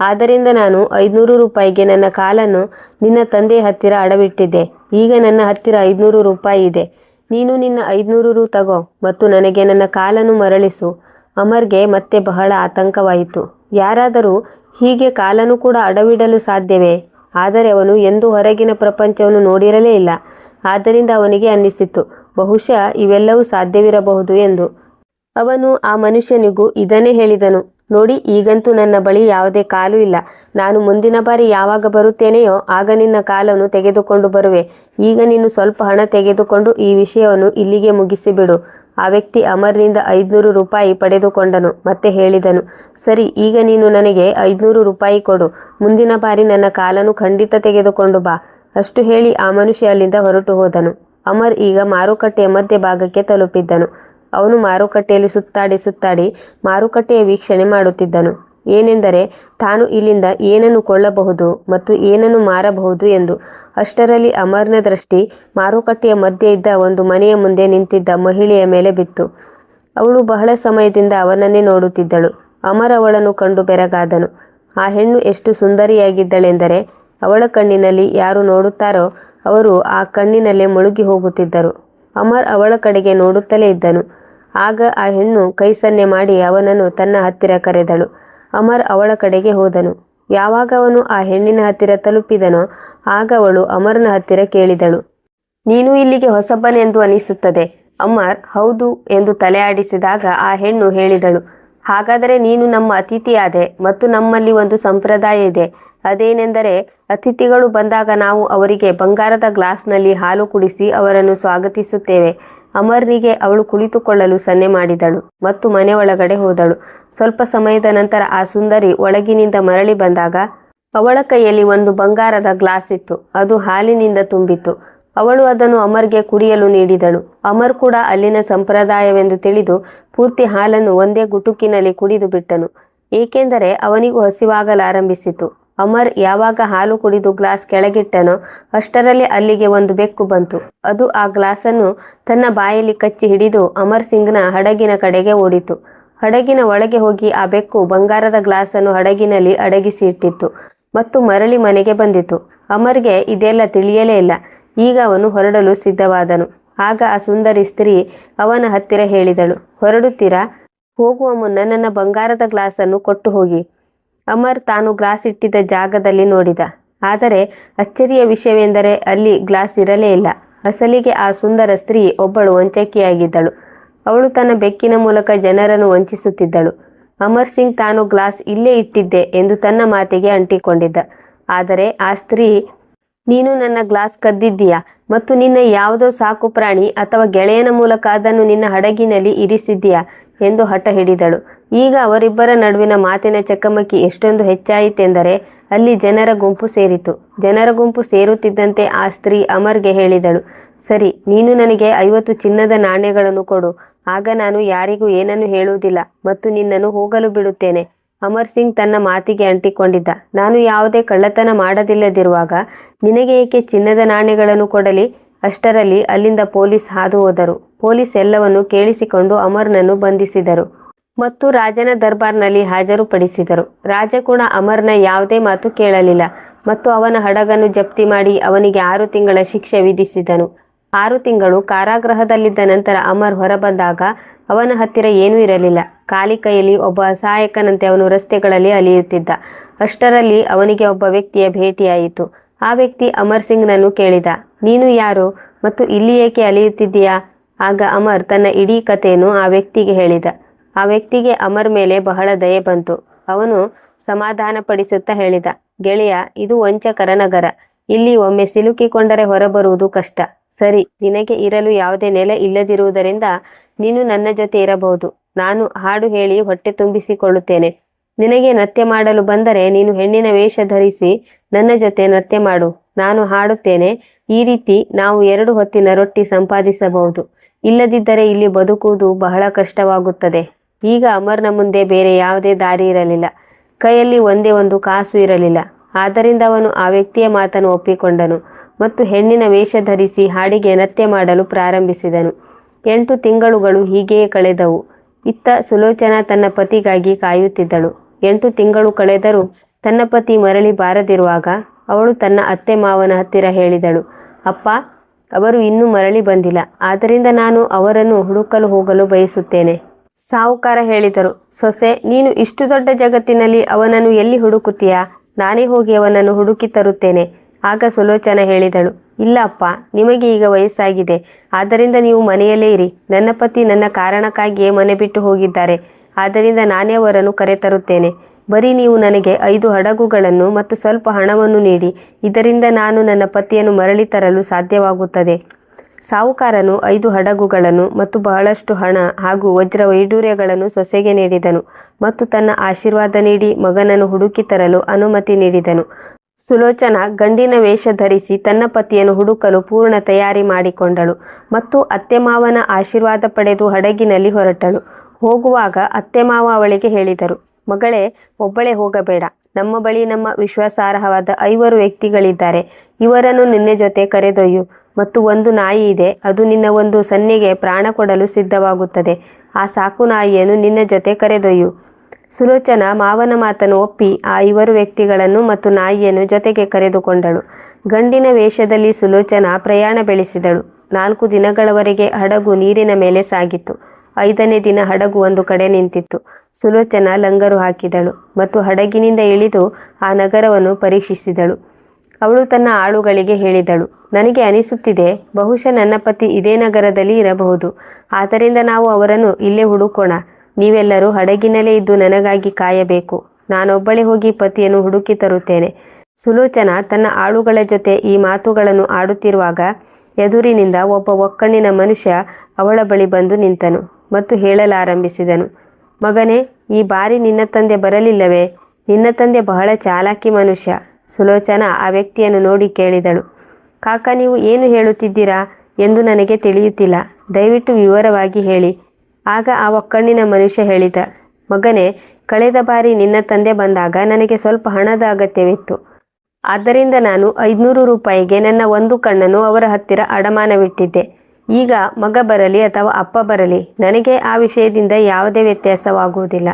ಆದ್ದರಿಂದ ನಾನು ಐದುನೂರು ರೂಪಾಯಿಗೆ ನನ್ನ ಕಾಲನ್ನು ನಿನ್ನ ತಂದೆಯ ಹತ್ತಿರ ಅಡವಿಟ್ಟಿದ್ದೆ. ಈಗ ನನ್ನ ಹತ್ತಿರ ಐದುನೂರು ರೂಪಾಯಿ ಇದೆ. ನೀನು ನಿನ್ನ ಐದುನೂರು ರು ತಗೋ ಮತ್ತು ನನಗೆ ನನ್ನ ಕಾಲನ್ನು ಮರಳಿಸು. ಅಮರ್ಗೆ ಮತ್ತೆ ಬಹಳ ಆತಂಕವಾಯಿತು. ಯಾರಾದರೂ ಹೀಗೆ ಕಾಲನ್ನು ಕೂಡ ಅಡವಿಡಲು ಸಾಧ್ಯವೇ? ಆದರೆ ಅವನು ಎಂದೂ ಹೊರಗಿನ ಪ್ರಪಂಚವನ್ನು ನೋಡಿರಲೇ ಇಲ್ಲ. ಆದ್ದರಿಂದ ಅವನಿಗೆ ಅನ್ನಿಸಿತು ಬಹುಶಃ ಇವೆಲ್ಲವೂ ಸಾಧ್ಯವಿರಬಹುದು ಎಂದು. ಅವನು ಆ ಮನುಷ್ಯನಿಗೂ ಇದನ್ನೇ ಹೇಳಿದನು, ನೋಡಿ, ಈಗಂತೂ ನನ್ನ ಬಳಿ ಯಾವುದೇ ಕಾಲು ಇಲ್ಲ. ನಾನು ಮುಂದಿನ ಬಾರಿ ಯಾವಾಗ ಬರುತ್ತೇನೆಯೋ ಆಗ ನಿನ್ನ ಕಾಲನ್ನು ತೆಗೆದುಕೊಂಡು ಬರುವೆ. ಈಗ ನೀನು ಸ್ವಲ್ಪ ಹಣ ತೆಗೆದುಕೊಂಡು ಈ ವಿಷಯವನ್ನು ಇಲ್ಲಿಗೆ ಮುಗಿಸಿಬಿಡು. ಆ ವ್ಯಕ್ತಿ ಅಮರ್ನಿಂದ ಐದುನೂರು ರೂಪಾಯಿ ಪಡೆದುಕೊಂಡನು, ಮತ್ತೆ ಹೇಳಿದನು, ಸರಿ, ಈಗ ನೀನು ನನಗೆ ಐದುನೂರು ರೂಪಾಯಿ ಕೊಡು. ಮುಂದಿನ ಬಾರಿ ನನ್ನ ಕಾಲನ್ನು ಖಂಡಿತ ತೆಗೆದುಕೊಂಡು ಬಾ. ಅಷ್ಟು ಹೇಳಿ ಆ ಮನುಷ್ಯ ಅಲ್ಲಿಂದ ಹೊರಟು ಹೋದನು. ಅಮರ್ ಈಗ ಮಾರುಕಟ್ಟೆಯ ಮಧ್ಯಭಾಗಕ್ಕೆ ತಲುಪಿದ್ದನು. ಅವನು ಮಾರುಕಟ್ಟೆಯಲ್ಲಿ ಸುತ್ತಾಡಿ ಸುತ್ತಾಡಿ ಮಾರುಕಟ್ಟೆಯ ವೀಕ್ಷಣೆ ಮಾಡುತ್ತಿದ್ದನು. ಏನೆಂದರೆ, ತಾನು ಇಲ್ಲಿಂದ ಏನನ್ನು ಕೊಳ್ಳಬಹುದು ಮತ್ತು ಏನನ್ನು ಮಾರಬಹುದು ಎಂದು. ಅಷ್ಟರಲ್ಲಿ ಅಮರ್ನ ದೃಷ್ಟಿ ಮಾರುಕಟ್ಟೆಯ ಮಧ್ಯೆ ಇದ್ದ ಒಂದು ಮನೆಯ ಮುಂದೆ ನಿಂತಿದ್ದ ಮಹಿಳೆಯ ಮೇಲೆ ಬಿತ್ತು. ಅವಳು ಬಹಳ ಸಮಯದಿಂದ ಅವನನ್ನೇ ನೋಡುತ್ತಿದ್ದಳು. ಅಮರ್ ಅವಳನ್ನು ಕಂಡು ಬೆರಗಾದನು. ಆ ಹೆಣ್ಣು ಎಷ್ಟು ಸುಂದರಿಯಾಗಿದ್ದಳೆಂದರೆ ಅವಳ ಕಣ್ಣಿನಲ್ಲಿ ಯಾರು ನೋಡುತ್ತಾರೋ ಅವರು ಆ ಕಣ್ಣಿನಲ್ಲೇ ಮುಳುಗಿ ಹೋಗುತ್ತಿದ್ದರು. ಅಮರ್ ಅವಳ ಕಡೆಗೆ ನೋಡುತ್ತಲೇ ಇದ್ದನು. ಆಗ ಆ ಹೆಣ್ಣು ಕೈ ಸನ್ನೆ ಮಾಡಿ ಅವನನ್ನು ತನ್ನ ಹತ್ತಿರ ಕರೆದಳು. ಅಮರ್ ಅವಳ ಕಡೆಗೆ ಹೋದನು. ಯಾವಾಗ ಅವನು ಆ ಹೆಣ್ಣಿನ ಹತ್ತಿರ ತಲುಪಿದನೋ ಆಗ ಅವಳು ಅಮರ್ನ ಹತ್ತಿರ ಕೇಳಿದಳು. ನೀನು ಇಲ್ಲಿಗೆ ಹೊಸಬನೆಂದು ಅನಿಸುತ್ತದೆ. ಅಮರ್ ಹೌದು ಎಂದು ತಲೆ ಆಡಿಸಿದಾಗ ಆ ಹೆಣ್ಣು ಹೇಳಿದಳು. ಹಾಗಾದರೆ ನೀನು ನಮ್ಮ ಅತಿಥಿಯಾದೆ ಮತ್ತು ನಮ್ಮಲ್ಲಿ ಒಂದು ಸಂಪ್ರದಾಯ ಇದೆ. ಅದೇನೆಂದರೆ, ಅತಿಥಿಗಳು ಬಂದಾಗ ನಾವು ಅವರಿಗೆ ಬಂಗಾರದ ಗ್ಲಾಸ್ನಲ್ಲಿ ಹಾಲು ಕುಡಿಸಿ ಅವರನ್ನು ಸ್ವಾಗತಿಸುತ್ತೇವೆ. ಅಮರ್ನಿಗೆ ಅವಳು ಕುಳಿತುಕೊಳ್ಳಲು ಸನ್ನೆ ಮಾಡಿದಳು ಮತ್ತು ಮನೆ ಒಳಗಡೆ ಹೋದಳು. ಸ್ವಲ್ಪ ಸಮಯದ ನಂತರ ಆ ಸುಂದರಿ ಒಳಗಿನಿಂದ ಮರಳಿ ಬಂದಾಗ ಅವಳ ಕೈಯಲ್ಲಿ ಒಂದು ಬಂಗಾರದ ಗ್ಲಾಸ್ ಇತ್ತು. ಅದು ಹಾಲಿನಿಂದ ತುಂಬಿತ್ತು. ಅವಳು ಅದನ್ನು ಅಮರ್ಗೆ ಕುಡಿಯಲು ನೀಡಿದಳು. ಅಮರ್ ಕೂಡ ಅಲ್ಲಿನ ಸಂಪ್ರದಾಯವೆಂದು ತಿಳಿದು ಪೂರ್ತಿ ಹಾಲನ್ನು ಒಂದೇ ಗುಟುಕಿನಲ್ಲಿ ಕುಡಿದು ಬಿಟ್ಟನು. ಏಕೆಂದರೆ ಅವನಿಗೂ ಹಸಿವಾಗಲಾರಂಭಿಸಿತು. ಅಮರ್ ಯಾವಾಗ ಹಾಲು ಕುಡಿದು ಗ್ಲಾಸ್ ಕೆಳಗಿಟ್ಟನೋ ಅಷ್ಟರಲ್ಲಿ ಅಲ್ಲಿಗೆ ಒಂದು ಬೆಕ್ಕು ಬಂತು. ಅದು ಆ ಗ್ಲಾಸನ್ನು ತನ್ನ ಬಾಯಲ್ಲಿ ಕಚ್ಚಿ ಹಿಡಿದು ಅಮರ್ ಸಿಂಗ್ನ ಹಡಗಿನ ಕಡೆಗೆ ಓಡಿತು. ಹಡಗಿನ ಒಳಗೆ ಹೋಗಿ ಆ ಬೆಕ್ಕು ಬಂಗಾರದ ಗ್ಲಾಸನ್ನು ಹಡಗಿನಲ್ಲಿ ಅಡಗಿಸಿ ಇಟ್ಟಿತ್ತು ಮತ್ತು ಮರಳಿ ಮನೆಗೆ ಬಂದಿತು. ಅಮರ್ಗೆ ಇದೆಲ್ಲ ತಿಳಿಯಲೇ ಇಲ್ಲ. ಈಗ ಅವನು ಹೊರಡಲು ಸಿದ್ಧವಾದನು. ಆಗ ಆ ಸುಂದರಿ ಸ್ತ್ರೀ ಅವನ ಹತ್ತಿರ ಹೇಳಿದಳು, ಹೊರಡುತ್ತೀರಾ? ಹೋಗುವ ಮುನ್ನ ನನ್ನ ಬಂಗಾರದ ಗ್ಲಾಸನ್ನು ಕೊಟ್ಟು ಹೋಗಿ. ಅಮರ್ ತಾನು ಗ್ಲಾಸ್ ಇಟ್ಟಿದ್ದ ಜಾಗದಲ್ಲಿ ನೋಡಿದ. ಆದರೆ ಅಚ್ಚರಿಯ ವಿಷಯವೆಂದರೆ ಅಲ್ಲಿ ಗ್ಲಾಸ್ ಇರಲೇ ಇಲ್ಲ. ಅಸಲಿಗೆ ಆ ಸುಂದರ ಸ್ತ್ರೀ ಒಬ್ಬಳು ವಂಚಕಿಯಾಗಿದ್ದಳು ಅವಳು ತನ್ನ ಬೆಕ್ಕಿನ ಮೂಲಕ ಜನರನ್ನು ವಂಚಿಸುತ್ತಿದ್ದಳು. ಅಮರ್ ಸಿಂಗ್ ತಾನು ಗ್ಲಾಸ್ ಇಲ್ಲೇ ಇಟ್ಟಿದ್ದೆ ಎಂದು ತನ್ನ ಮಾತಿಗೆ ಅಂಟಿಕೊಂಡಿದ್ದ. ಆದರೆ ಆ ಸ್ತ್ರೀ ನೀನು ನನ್ನ ಗ್ಲಾಸ್ ಕದ್ದಿದ್ದೀಯಾ? ಮತ್ತು ನಿನ್ನ ಯಾವುದೋ ಸಾಕು ಪ್ರಾಣಿ ಅಥವಾ ಗೆಳೆಯನ ಮೂಲಕ ಅದನ್ನು ನಿನ್ನ ಹಡಗಿನಲ್ಲಿ ಇರಿಸಿದ್ದೀಯಾ? ಎಂದು ಹಠ ಹಿಡಿದಳು. ಈಗ ಅವರಿಬ್ಬರ ನಡುವಿನ ಮಾತಿನ ಚಕಮಕಿ ಎಷ್ಟೊಂದು ಹೆಚ್ಚಾಯಿತೆಂದರೆ ಅಲ್ಲಿ ಜನರ ಗುಂಪು ಸೇರಿತು. ಜನರ ಗುಂಪು ಸೇರುತ್ತಿದ್ದಂತೆ ಆ ಸ್ತ್ರೀ ಅಮರ್ಗೆ ಹೇಳಿದಳು, ಸರಿ, ನೀನು ನನಗೆ ಐವತ್ತು ಚಿನ್ನದ ನಾಣ್ಯಗಳನ್ನು ಕೊಡು. ಆಗ ನಾನು ಯಾರಿಗೂ ಏನನ್ನು ಹೇಳುವುದಿಲ್ಲ ಮತ್ತು ನಿನ್ನನ್ನು ಹೋಗಲು ಬಿಡುತ್ತೇನೆ. ಅಮರ್ ಸಿಂಗ್ ತನ್ನ ಮಾತಿಗೆ ಅಂಟಿಕೊಂಡಿದ್ದ. ನಾನು ಯಾವುದೇ ಕಳ್ಳತನ ಮಾಡದಿಲ್ಲದಿರುವಾಗ ನಿನಗೆ ಏಕೆ ಚಿನ್ನದ ನಾಣ್ಯಗಳನ್ನು ಕೊಡಲಿ? ಅಷ್ಟರಲ್ಲಿ ಅಲ್ಲಿಂದ ಪೊಲೀಸ್ ಹಾದು ಹೋದರು ಪೊಲೀಸ್ ಎಲ್ಲವನ್ನು ಕೇಳಿಸಿಕೊಂಡು ಅಮರ್ನನ್ನು ಬಂಧಿಸಿದರು ಮತ್ತು ರಾಜನ ದರ್ಬಾರ್ನಲ್ಲಿ ಹಾಜರುಪಡಿಸಿದರು. ರಾಜ ಕೂಡ ಅಮರ್ನ ಯಾವುದೇ ಮಾತು ಕೇಳಲಿಲ್ಲ ಮತ್ತು ಅವನ ಹಡಗನ್ನು ಜಪ್ತಿ ಮಾಡಿ ಅವನಿಗೆ ಆರು ತಿಂಗಳ ಶಿಕ್ಷೆ ವಿಧಿಸಿದನು. ಆರು ತಿಂಗಳು ಕಾರಾಗೃಹದಲ್ಲಿದ್ದ ನಂತರ ಅಮರ್ ಹೊರಬಂದಾಗ ಅವನ ಹತ್ತಿರ ಏನೂ ಇರಲಿಲ್ಲ. ಖಾಲಿ ಕೈಯಲ್ಲಿ ಒಬ್ಬ ಅಸಹಾಯಕನಂತೆ ಅವನು ರಸ್ತೆಗಳಲ್ಲಿ ಅಲಿಯುತ್ತಿದ್ದ. ಅಷ್ಟರಲ್ಲಿ ಅವನಿಗೆ ಒಬ್ಬ ವ್ಯಕ್ತಿಯ ಭೇಟಿಯಾಯಿತು. ಆ ವ್ಯಕ್ತಿ ಅಮರ್ ಸಿಂಗ್ನನ್ನು ಕೇಳಿದ. ನೀನು ಯಾರು? ಮತ್ತು ಇಲ್ಲಿ ಏಕೆ ಅಲಿಯುತ್ತಿದ್ದೀಯಾ? ಆಗ ಅಮರ್ ತನ್ನ ಇಡೀ ಕಥೆಯನ್ನು ಆ ವ್ಯಕ್ತಿಗೆ ಹೇಳಿದ. ಆ ವ್ಯಕ್ತಿಗೆ ಅಮರ್ ಮೇಲೆ ಬಹಳ ದಯೆ ಬಂತು. ಅವನು ಸಮಾಧಾನಪಡಿಸುತ್ತಾ ಹೇಳಿದ. ಗೆಳೆಯ, ಇದು ವಂಚಕರ ನಗರ. ಇಲ್ಲಿ ಒಮ್ಮೆ ಸಿಲುಕಿಕೊಂಡರೆ ಹೊರಬರುವುದು ಕಷ್ಟ. ಸರಿ, ನಿನಗೆ ಇರಲು ಯಾವುದೇ ನೆಲೆ ಇಲ್ಲದಿರುವುದರಿಂದ ನೀನು ನನ್ನ ಜೊತೆ ಇರಬಹುದು. ನಾನು ಹಾಡು ಹೇಳಿ ಹೊಟ್ಟೆ ತುಂಬಿಸಿಕೊಳ್ಳುತ್ತೇನೆ. ನಿನಗೆ ನೃತ್ಯ ಮಾಡಲು ಬಂದರೆ ನೀನು ಹೆಣ್ಣಿನ ವೇಷ ಧರಿಸಿ ನನ್ನ ಜೊತೆ ನೃತ್ಯ ಮಾಡು. ನಾನು ಹಾಡುತ್ತೇನೆ. ಈ ರೀತಿ ನಾವು ಎರಡು ಹೊತ್ತಿನ ರೊಟ್ಟಿ ಸಂಪಾದಿಸಬಹುದು. ಇಲ್ಲದಿದ್ದರೆ ಇಲ್ಲಿ ಬದುಕುವುದು ಬಹಳ ಕಷ್ಟವಾಗುತ್ತದೆ. ಈಗ ಅಮರ್ನ ಮುಂದೆ ಬೇರೆ ಯಾವುದೇ ದಾರಿ ಇರಲಿಲ್ಲ. ಕೈಯಲ್ಲಿ ಒಂದೇ ಒಂದು ಕಾಸು ಇರಲಿಲ್ಲ. ಆದ್ದರಿಂದ ಅವನು ಆ ವ್ಯಕ್ತಿಯ ಮಾತನ್ನು ಒಪ್ಪಿಕೊಂಡನು. ಮತ್ತು ಹೆಣ್ಣಿನ ವೇಷ ಧರಿಸಿ ಹಾಡಿಗೆ ನೃತ್ಯ ಮಾಡಲು ಪ್ರಾರಂಭಿಸಿದನು. ಎಂಟು ತಿಂಗಳುಗಳು ಹೀಗೆಯೇ ಕಳೆದವು. ಇತ್ತ ಸುಲೋಚನಾ ತನ್ನ ಪತಿಗಾಗಿ ಕಾಯುತ್ತಿದ್ದಳು. ಎಂಟು ತಿಂಗಳು ಕಳೆದರೂ ತನ್ನ ಪತಿ ಮರಳಿ ಬಾರದಿರುವಾಗ ಅವಳು ತನ್ನ ಅತ್ತೆ ಮಾವನ ಹತ್ತಿರ ಹೇಳಿದಳು, ಅಪ್ಪ, ಅವರು ಇನ್ನೂ ಮರಳಿ ಬಂದಿಲ್ಲ. ಆದ್ದರಿಂದ ನಾನು ಅವರನ್ನು ಹುಡುಕಲು ಹೋಗಲು ಬಯಸುತ್ತೇನೆ. ಸಾಹುಕಾರ ಹೇಳಿದರು, ಸೊಸೆ, ನೀನು ಇಷ್ಟು ದೊಡ್ಡ ಜಗತ್ತಿನಲ್ಲಿ ಅವನನ್ನು ಎಲ್ಲಿ ಹುಡುಕುತ್ತೀಯಾ? ನಾನೇ ಹೋಗಿ ಅವನನ್ನು ಹುಡುಕಿ ತರುತ್ತೇನೆ. ಆಗ ಸುಲೋಚನ ಹೇಳಿದಳು ಇಲ್ಲ ಅಪ್ಪ ನಿಮಗೆ ಈಗ ವಯಸ್ಸಾಗಿದೆ, ಆದ್ದರಿಂದ ನೀವು ಮನೆಯಲ್ಲೇ ಇರಿ. ನನ್ನ ಪತಿ ನನ್ನ ಕಾರಣಕ್ಕಾಗಿಯೇ ಮನೆ ಬಿಟ್ಟು ಹೋಗಿದ್ದಾರೆ, ಆದ್ದರಿಂದ ನಾನೇ ಅವರನ್ನು ಕರೆತರುತ್ತೇನೆ. ಬರೀ ನೀವು ನನಗೆ ಐದು ಹಡಗುಗಳನ್ನು ಮತ್ತು ಸ್ವಲ್ಪ ಹಣವನ್ನು ನೀಡಿ, ಇದರಿಂದ ನಾನು ನನ್ನ ಪತಿಯನ್ನು ಮರಳಿ ತರಲು ಸಾಧ್ಯವಾಗುತ್ತದೆ. ಸಾಹುಕಾರನು ಐದು ಹಡಗುಗಳನ್ನು ಮತ್ತು ಬಹಳಷ್ಟು ಹಣ ಹಾಗೂ ವಜ್ರ ವೈಡೂರ್ಯಗಳನ್ನು ಸೊಸೆಗೆ ನೀಡಿದನು ಮತ್ತು ತನ್ನ ಆಶೀರ್ವಾದ ನೀಡಿ ಮಗನನ್ನು ಹುಡುಕಿ ತರಲು ಅನುಮತಿ ನೀಡಿದನು. ಸುಲೋಚನ ಗಂಡಿನ ವೇಷ ಧರಿಸಿ ತನ್ನ ಪತಿಯನ್ನು ಹುಡುಕಲು ಪೂರ್ಣ ತಯಾರಿ ಮಾಡಿಕೊಂಡಳು ಮತ್ತು ಅತ್ತೆಮಾವನ ಆಶೀರ್ವಾದ ಪಡೆದು ಹಡಗಿನಲ್ಲಿ ಹೊರಟಳು. ಹೋಗುವಾಗ ಅತ್ತೆಮಾವ ಅವಳಿಗೆ ಹೇಳಿದರು, ಮಗಳೇ, ಒಬ್ಬಳೇ ಹೋಗಬೇಡ. ನಮ್ಮ ಬಳಿ ನಮ್ಮ ವಿಶ್ವಾಸಾರ್ಹವಾದ ಐವರು ವ್ಯಕ್ತಿಗಳಿದ್ದಾರೆ. ಇವರನ್ನು ನಿನ್ನೆ ಜೊತೆ ಕರೆದೊಯ್ಯು. ಮತ್ತು ಒಂದು ನಾಯಿ ಇದೆ, ಅದು ನಿನ್ನ ಒಂದು ಸನ್ನೆಗೆ ಪ್ರಾಣ ಕೊಡಲು ಸಿದ್ಧವಾಗುತ್ತದೆ. ಆ ಸಾಕು ನಾಯಿಯನ್ನು ನಿನ್ನ ಜೊತೆ ಕರೆದೊಯ್ಯು. ಸುಲೋಚನ ಮಾವನ ಮಾತನ್ನು ಒಪ್ಪಿ ಆ ಇವರು ವ್ಯಕ್ತಿಗಳನ್ನು ಮತ್ತು ನಾಯಿಯನ್ನು ಜೊತೆಗೆ ಕರೆದುಕೊಂಡಳು. ಗಂಡಿನ ವೇಷದಲ್ಲಿ ಸುಲೋಚನ ಪ್ರಯಾಣ ಬೆಳೆಸಿದಳು. ನಾಲ್ಕು ದಿನಗಳವರೆಗೆ ಹಡಗು ನೀರಿನ ಮೇಲೆ ಸಾಗಿತ್ತು. ಐದನೇ ದಿನ ಹಡಗು ಒಂದು ಕಡೆ ನಿಂತಿತ್ತು. ಸುಲೋಚನ ಲಂಗರು ಹಾಕಿದಳು ಮತ್ತು ಹಡಗಿನಿಂದ ಇಳಿದು ಆ ನಗರವನ್ನು ಪರೀಕ್ಷಿಸಿದಳು. ಅವಳು ತನ್ನ ಆಳುಗಳಿಗೆ ಹೇಳಿದಳು, ನನಗೆ ಅನಿಸುತ್ತಿದೆ, ಬಹುಶಃ ನನ್ನ ಪತಿ ಇದೇ ನಗರದಲ್ಲಿ ಇರಬಹುದು. ಆದ್ದರಿಂದ ನಾವು ಅವರನ್ನು ಇಲ್ಲೇ ಹುಡುಕೋಣ. ನೀವೆಲ್ಲರೂ ಹಡಗಿನಲ್ಲೇ ಇದ್ದು ನನಗಾಗಿ ಕಾಯಬೇಕು. ನಾನೊಬ್ಬಳೇ ಹೋಗಿ ಪತಿಯನ್ನು ಹುಡುಕಿ ತರುತ್ತೇನೆ. ಸುಲೋಚನ ತನ್ನ ಆಳುಗಳ ಜೊತೆ ಈ ಮಾತುಗಳನ್ನು ಆಡುತ್ತಿರುವಾಗ ಎದುರಿನಿಂದ ಒಬ್ಬ ಒಕ್ಕಣ್ಣಿನ ಮನುಷ್ಯ ಅವಳ ಬಳಿ ಬಂದು ನಿಂತನು ಮತ್ತು ಹೇಳಲಾರಂಭಿಸಿದನು. ಮಗನೇ, ಈ ಬಾರಿ ನಿನ್ನ ತಂದೆ ಬರಲಿಲ್ಲವೇ? ನಿನ್ನ ತಂದೆ ಬಹಳ ಚಾಲಾಕಿ ಮನುಷ್ಯ. ಸುಲೋಚನ ಆ ವ್ಯಕ್ತಿಯನ್ನು ನೋಡಿ ಕೇಳಿದಳು. ಕಾಕ, ನೀವು ಏನು ಹೇಳುತ್ತಿದ್ದೀರಾ ಎಂದು ನನಗೆ ತಿಳಿಯುತ್ತಿಲ್ಲ. ದಯವಿಟ್ಟು ವಿವರವಾಗಿ ಹೇಳಿ. ಆಗ ಆ ಒಕ್ಕಣ್ಣಿನ ಮನುಷ್ಯ ಹೇಳಿದ, ಮಗನೇ, ಕಳೆದ ಬಾರಿ ನಿನ್ನ ತಂದೆ ಬಂದಾಗ ನನಗೆ ಸ್ವಲ್ಪ ಹಣದ ಅಗತ್ಯವಿತ್ತು. ಆದ್ದರಿಂದ ನಾನು ಐದುನೂರು ರೂಪಾಯಿಗೆ ನನ್ನ ಒಂದು ಕಣ್ಣನ್ನು ಅವರ ಹತ್ತಿರ ಅಡಮಾನವಿಟ್ಟಿದ್ದೆ. ಈಗ ಮಗ ಬರಲಿ ಅಥವಾ ಅಪ್ಪ ಬರಲಿ, ನನಗೆ ಆ ವಿಷಯದಿಂದ ಯಾವುದೇ ವ್ಯತ್ಯಾಸವಾಗುವುದಿಲ್ಲ.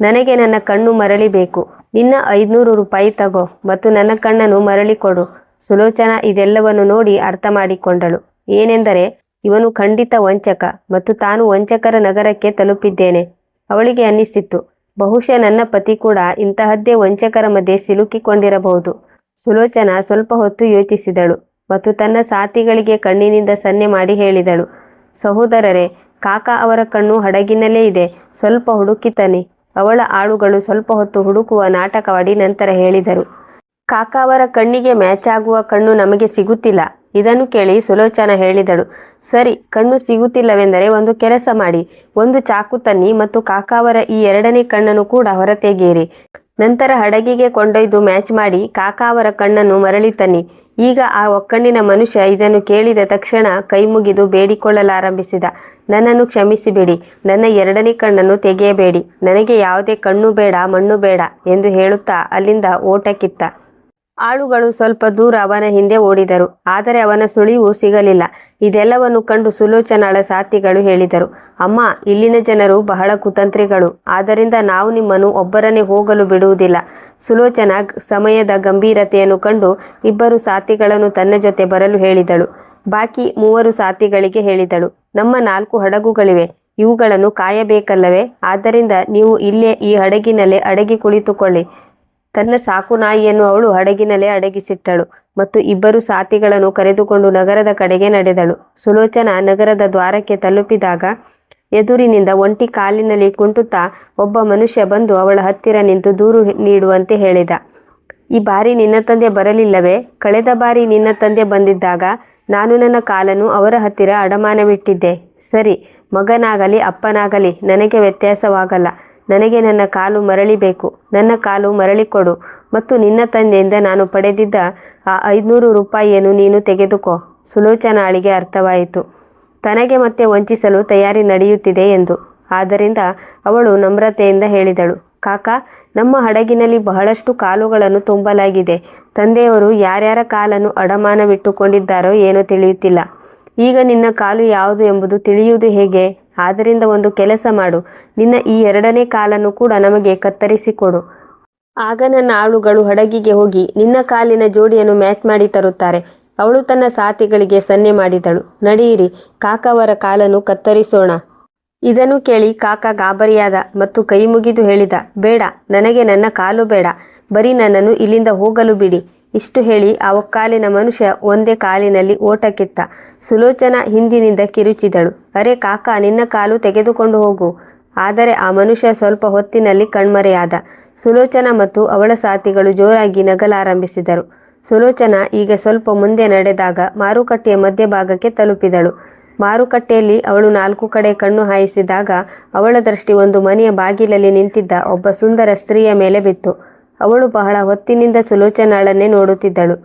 ನನಗೆ ನನ್ನ ಕಣ್ಣು ಮರಳಿ ಬೇಕು. ನಿನ್ನ ಐದುನೂರು ರೂಪಾಯಿ ತಗೋ ಮತ್ತು ನನ್ನ ಕಣ್ಣನ್ನು ಮರಳಿ ಕೊಡು. ಸುಲೋಚನಾ ಇದೆಲ್ಲವನ್ನು ನೋಡಿ ಅರ್ಥ ಮಾಡಿಕೊಂಡಳು. ಏನೆಂದರೆ ಇವನು ಖಂಡಿತ ವಂಚಕ ಮತ್ತು ತಾನು ವಂಚಕರ ನಗರಕ್ಕೆ ತಲುಪಿದ್ದೇನೆ. ಅವಳಿಗೆ ಅನ್ನಿಸಿತ್ತು. ಬಹುಶಃ ನನ್ನ ಪತಿ ಕೂಡ ಇಂತಹದ್ದೇ ವಂಚಕರ ಮಧ್ಯೆ ಸಿಲುಕಿಕೊಂಡಿರಬಹುದು. ಸುಲೋಚನಾ ಸ್ವಲ್ಪ ಹೊತ್ತು ಯೋಚಿಸಿದಳು ಮತ್ತು ತನ್ನ ಸಾಥಿಗಳಿಗೆ ಕಣ್ಣಿನಿಂದ ಸನ್ನೆ ಮಾಡಿ ಹೇಳಿದಳು. ಸಹೋದರರೇ, ಕಾಕಾ ಅವರ ಕಣ್ಣು ಹಡಗಿನಲ್ಲೇ ಇದೆ. ಸ್ವಲ್ಪ ಹುಡುಕಿತನಿ ಅವಳ ಆಳುಗಳು ಸ್ವಲ್ಪ ಹೊತ್ತು ಹುಡುಕುವ ನಾಟಕವಾಡಿ ನಂತರ ಹೇಳಿದರು. ಕಾಕ ಅವರ ಕಣ್ಣಿಗೆ ಮ್ಯಾಚ್ ಆಗುವ ಕಣ್ಣು ನಮಗೆ ಸಿಗುತ್ತಿಲ್ಲ. ಇದನ್ನು ಕೇಳಿ ಸುಲೋಚನ ಹೇಳಿದಳು. ಸರಿ, ಕಣ್ಣು ಸಿಗುತ್ತಿಲ್ಲವೆಂದರೆ ಒಂದು ಕೆಲಸ ಮಾಡಿ. ಒಂದು ಚಾಕು ತನ್ನಿ ಮತ್ತು ಕಾಕಾವರ ಈ ಎರಡನೇ ಕಣ್ಣನ್ನು ಕೂಡ ಹೊರತೆಗೆಯಿರಿ. ನಂತರ ಹಡಗಿಗೆ ಕೊಂಡೊಯ್ದು ಮ್ಯಾಚ್ ಮಾಡಿ ಕಾಕಾವರ ಕಣ್ಣನ್ನು ಮರಳಿ ತನ್ನಿ. ಈಗ ಆ ಒಕ್ಕಣ್ಣಿನ ಮನುಷ್ಯ ಇದನ್ನು ಕೇಳಿದ ತಕ್ಷಣ ಕೈ ಮುಗಿದು ಬೇಡಿಕೊಳ್ಳಲಾರಂಭಿಸಿದ. ನನ್ನನ್ನು ಕ್ಷಮಿಸಿಬಿಡಿ. ನನ್ನ ಎರಡನೇ ಕಣ್ಣನ್ನು ತೆಗೆಯಬೇಡಿ. ನನಗೆ ಯಾವುದೇ ಕಣ್ಣು ಬೇಡ, ಮಣ್ಣು ಬೇಡ ಎಂದು ಹೇಳುತ್ತಾ ಅಲ್ಲಿಂದ ಓಟಕ್ಕಿತ್ತ. ಆಳುಗಳು ಸ್ವಲ್ಪ ದೂರ ಅವನ ಹಿಂದೆ ಓಡಿದರು. ಆದರೆ ಅವನ ಸುಳಿವು ಸಿಗಲಿಲ್ಲ. ಇದೆಲ್ಲವನ್ನು ಕಂಡು ಸುಲೋಚನಾಳ ಸಾತಿಗಳು ಹೇಳಿದರು, ಅಮ್ಮ, ಇಲ್ಲಿನ ಜನರು ಬಹಳ ಕುತಂತ್ರಿಗಳು. ಆದ್ದರಿಂದ ನಾವು ನಿಮ್ಮನ್ನು ಒಬ್ಬರನ್ನೇ ಹೋಗಲು ಬಿಡುವುದಿಲ್ಲ ಸುಲೋಚನ ಸಮಯದ ಗಂಭೀರತೆಯನ್ನು ಕಂಡು ಇಬ್ಬರು ಸಾತಿಗಳನ್ನು ತನ್ನ ಜೊತೆ ಬರಲು ಹೇಳಿದಳು. ಬಾಕಿ ಮೂವರು ಸಾತಿಗಳಿಗೆ ಹೇಳಿದಳು, ನಮ್ಮ ನಾಲ್ಕು ಹಡಗುಗಳಿವೆ. ಇವುಗಳನ್ನು ಕಾಯಬೇಕಲ್ಲವೇ? ಆದ್ದರಿಂದ ನೀವು ಇಲ್ಲೇ ಈ ಹಡಗಿನಲ್ಲೇ ಅಡಗಿ ಕುಳಿತುಕೊಳ್ಳಿ. ತನ್ನ ಸಾಕು ನಾಯಿಯನ್ನು ಅವಳು ಹಡಗಿನಲ್ಲೇ ಅಡಗಿಸಿಟ್ಟಳು ಮತ್ತು ಇಬ್ಬರು ಸಾತಿಗಳನ್ನು ಕರೆದುಕೊಂಡು ನಗರದ ಕಡೆಗೆ ನಡೆದಳು. ಸುಲೋಚನಾ ನಗರದ ದ್ವಾರಕ್ಕೆ ತಲುಪಿದಾಗ ಎದುರಿನಿಂದ ಒಂಟಿ ಕಾಲಿನಲ್ಲಿ ಕುಂಟುತ್ತಾ ಒಬ್ಬ ಮನುಷ್ಯ ಬಂದು ಅವಳ ಹತ್ತಿರ ನಿಂತು ದೂರು ನೀಡುವಂತೆ ಹೇಳಿದ. ಈ ಬಾರಿ ನಿನ್ನ ತಂದೆ ಬರಲಿಲ್ಲವೇ? ಕಳೆದ ಬಾರಿ ನಿನ್ನ ತಂದೆ ಬಂದಿದ್ದಾಗ ನಾನು ನನ್ನ ಕಾಲನ್ನು ಅವರ ಹತ್ತಿರ ಅಡಮಾನವಿಟ್ಟಿದ್ದೆ. ಸರಿ, ಮಗನಾಗಲಿ, ಅಪ್ಪನಾಗಲಿ, ನನಗೆ ವ್ಯತ್ಯಾಸವಾಗಲ್ಲ. ನನಗೆ ನನ್ನ ಕಾಲು ಮರಳಿ ಬೇಕು. ನನ್ನ ಕಾಲು ಮರಳಿಕೊಡು ಮತ್ತು ನಿನ್ನ ತಂದೆಯಿಂದ ನಾನು ಪಡೆದಿದ್ದ ಆ ಐದುನೂರು ರೂಪಾಯಿಯನ್ನು ನೀನು ತೆಗೆದುಕೋ. ಸುಲೋಚನಾಳಿಗೆ ಅರ್ಥವಾಯಿತು. ತನಗೆ ಮತ್ತೆ ವಂಚಿಸಲು ತಯಾರಿ ನಡೆಯುತ್ತಿದೆ ಎಂದು. ಆದ್ದರಿಂದ ಅವಳು ನಮ್ರತೆಯಿಂದ ಹೇಳಿದಳು, ಕಾಕ, ನಮ್ಮ ಹಡಗಿನಲ್ಲಿ ಬಹಳಷ್ಟು ಕಾಲುಗಳನ್ನು ತುಂಬಲಾಗಿದೆ. ತಂದೆಯವರು ಯಾರ್ಯಾರ ಕಾಲನ್ನು ಅಡಮಾನವಿಟ್ಟುಕೊಂಡಿದ್ದಾರೋ ಏನೋ ತಿಳಿಯುತ್ತಿಲ್ಲ. ಈಗ ನಿನ್ನ ಕಾಲು ಯಾವುದು ಎಂಬುದು ತಿಳಿಯುವುದು ಹೇಗೆ? ಆದ್ದರಿಂದ ಒಂದು ಕೆಲಸ ಮಾಡು. ನಿನ್ನ ಈ ಎರಡನೇ ಕಾಲನ್ನು ಕೂಡ ನಮಗೆ ಕತ್ತರಿಸಿಕೊಡು ಆಗ ನನ್ನ ಆಳುಗಳು ಹಡಗಿಗೆ ಹೋಗಿ ನಿನ್ನ ಕಾಲಿನ ಜೋಡಿಯನ್ನು ಮ್ಯಾಚ್ ಮಾಡಿ ತರುತ್ತಾರೆ. ಅವಳು ತನ್ನ ಸಾಥಿಗಳಿಗೆ ಸನ್ನೆ ಮಾಡಿದಳು. ನಡೆಯಿರಿ, ಕಾಕವರ ಕಾಲನ್ನು ಕತ್ತರಿಸೋಣ. ಇದನ್ನು ಕೇಳಿ ಕಾಕ ಗಾಬರಿಯಾದ ಮತ್ತು ಕೈ ಮುಗಿದು ಹೇಳಿದ, ಬೇಡ, ನನಗೆ ನನ್ನ ಕಾಲು ಬೇಡ, ಬರೀ ನನ್ನನ್ನು ಇಲ್ಲಿಂದ ಹೋಗಲು ಬಿಡಿ ಇಷ್ಟು ಹೇಳಿ ಆ ಒಕ್ಕಾಲಿನ ಮನುಷ್ಯ ಒಂದೇ ಕಾಲಿನಲ್ಲಿ ಓಟಕ್ಕಿತ್ತ. ಸುಲೋಚನ ಹಿಂದಿನಿಂದ ಕಿರುಚಿದಳು. ಅರೆ ಕಾಕ, ನಿನ್ನ ಕಾಲು ತೆಗೆದುಕೊಂಡು ಹೋಗು ಆದರೆ ಆ ಮನುಷ್ಯ ಸ್ವಲ್ಪ ಹೊತ್ತಿನಲ್ಲಿ ಕಣ್ಮರೆಯಾದ. ಸುಲೋಚನ ಮತ್ತು ಅವಳ ಸಾಥಿಗಳು ಜೋರಾಗಿ ನಗಲಾರಂಭಿಸಿದರು. ಸುಲೋಚನ ಈಗ ಸ್ವಲ್ಪ ಮುಂದೆ ನಡೆದಾಗ ಮಾರುಕಟ್ಟೆಯ ಮಧ್ಯಭಾಗಕ್ಕೆ ತಲುಪಿದಳು. ಮಾರುಕಟ್ಟೆಯಲ್ಲಿ ಅವಳು ನಾಲ್ಕು ಕಡೆ ಕಣ್ಣು ಹಾಯಿಸಿದಾಗ ಅವಳ ದೃಷ್ಟಿ ಒಂದು ಮನೆಯ ಬಾಗಿಲಲ್ಲಿ ನಿಂತಿದ್ದ ಒಬ್ಬ ಸುಂದರ ಸ್ತ್ರೀಯ ಮೇಲೆ ಬಿತ್ತು. ಅವಳು ಬಹಳ ಹೊತ್ತಿನಿಂದ ಸುಲೋಚನಾಳನ್ನೇ ನೋಡುತ್ತಿದ್ದಳು.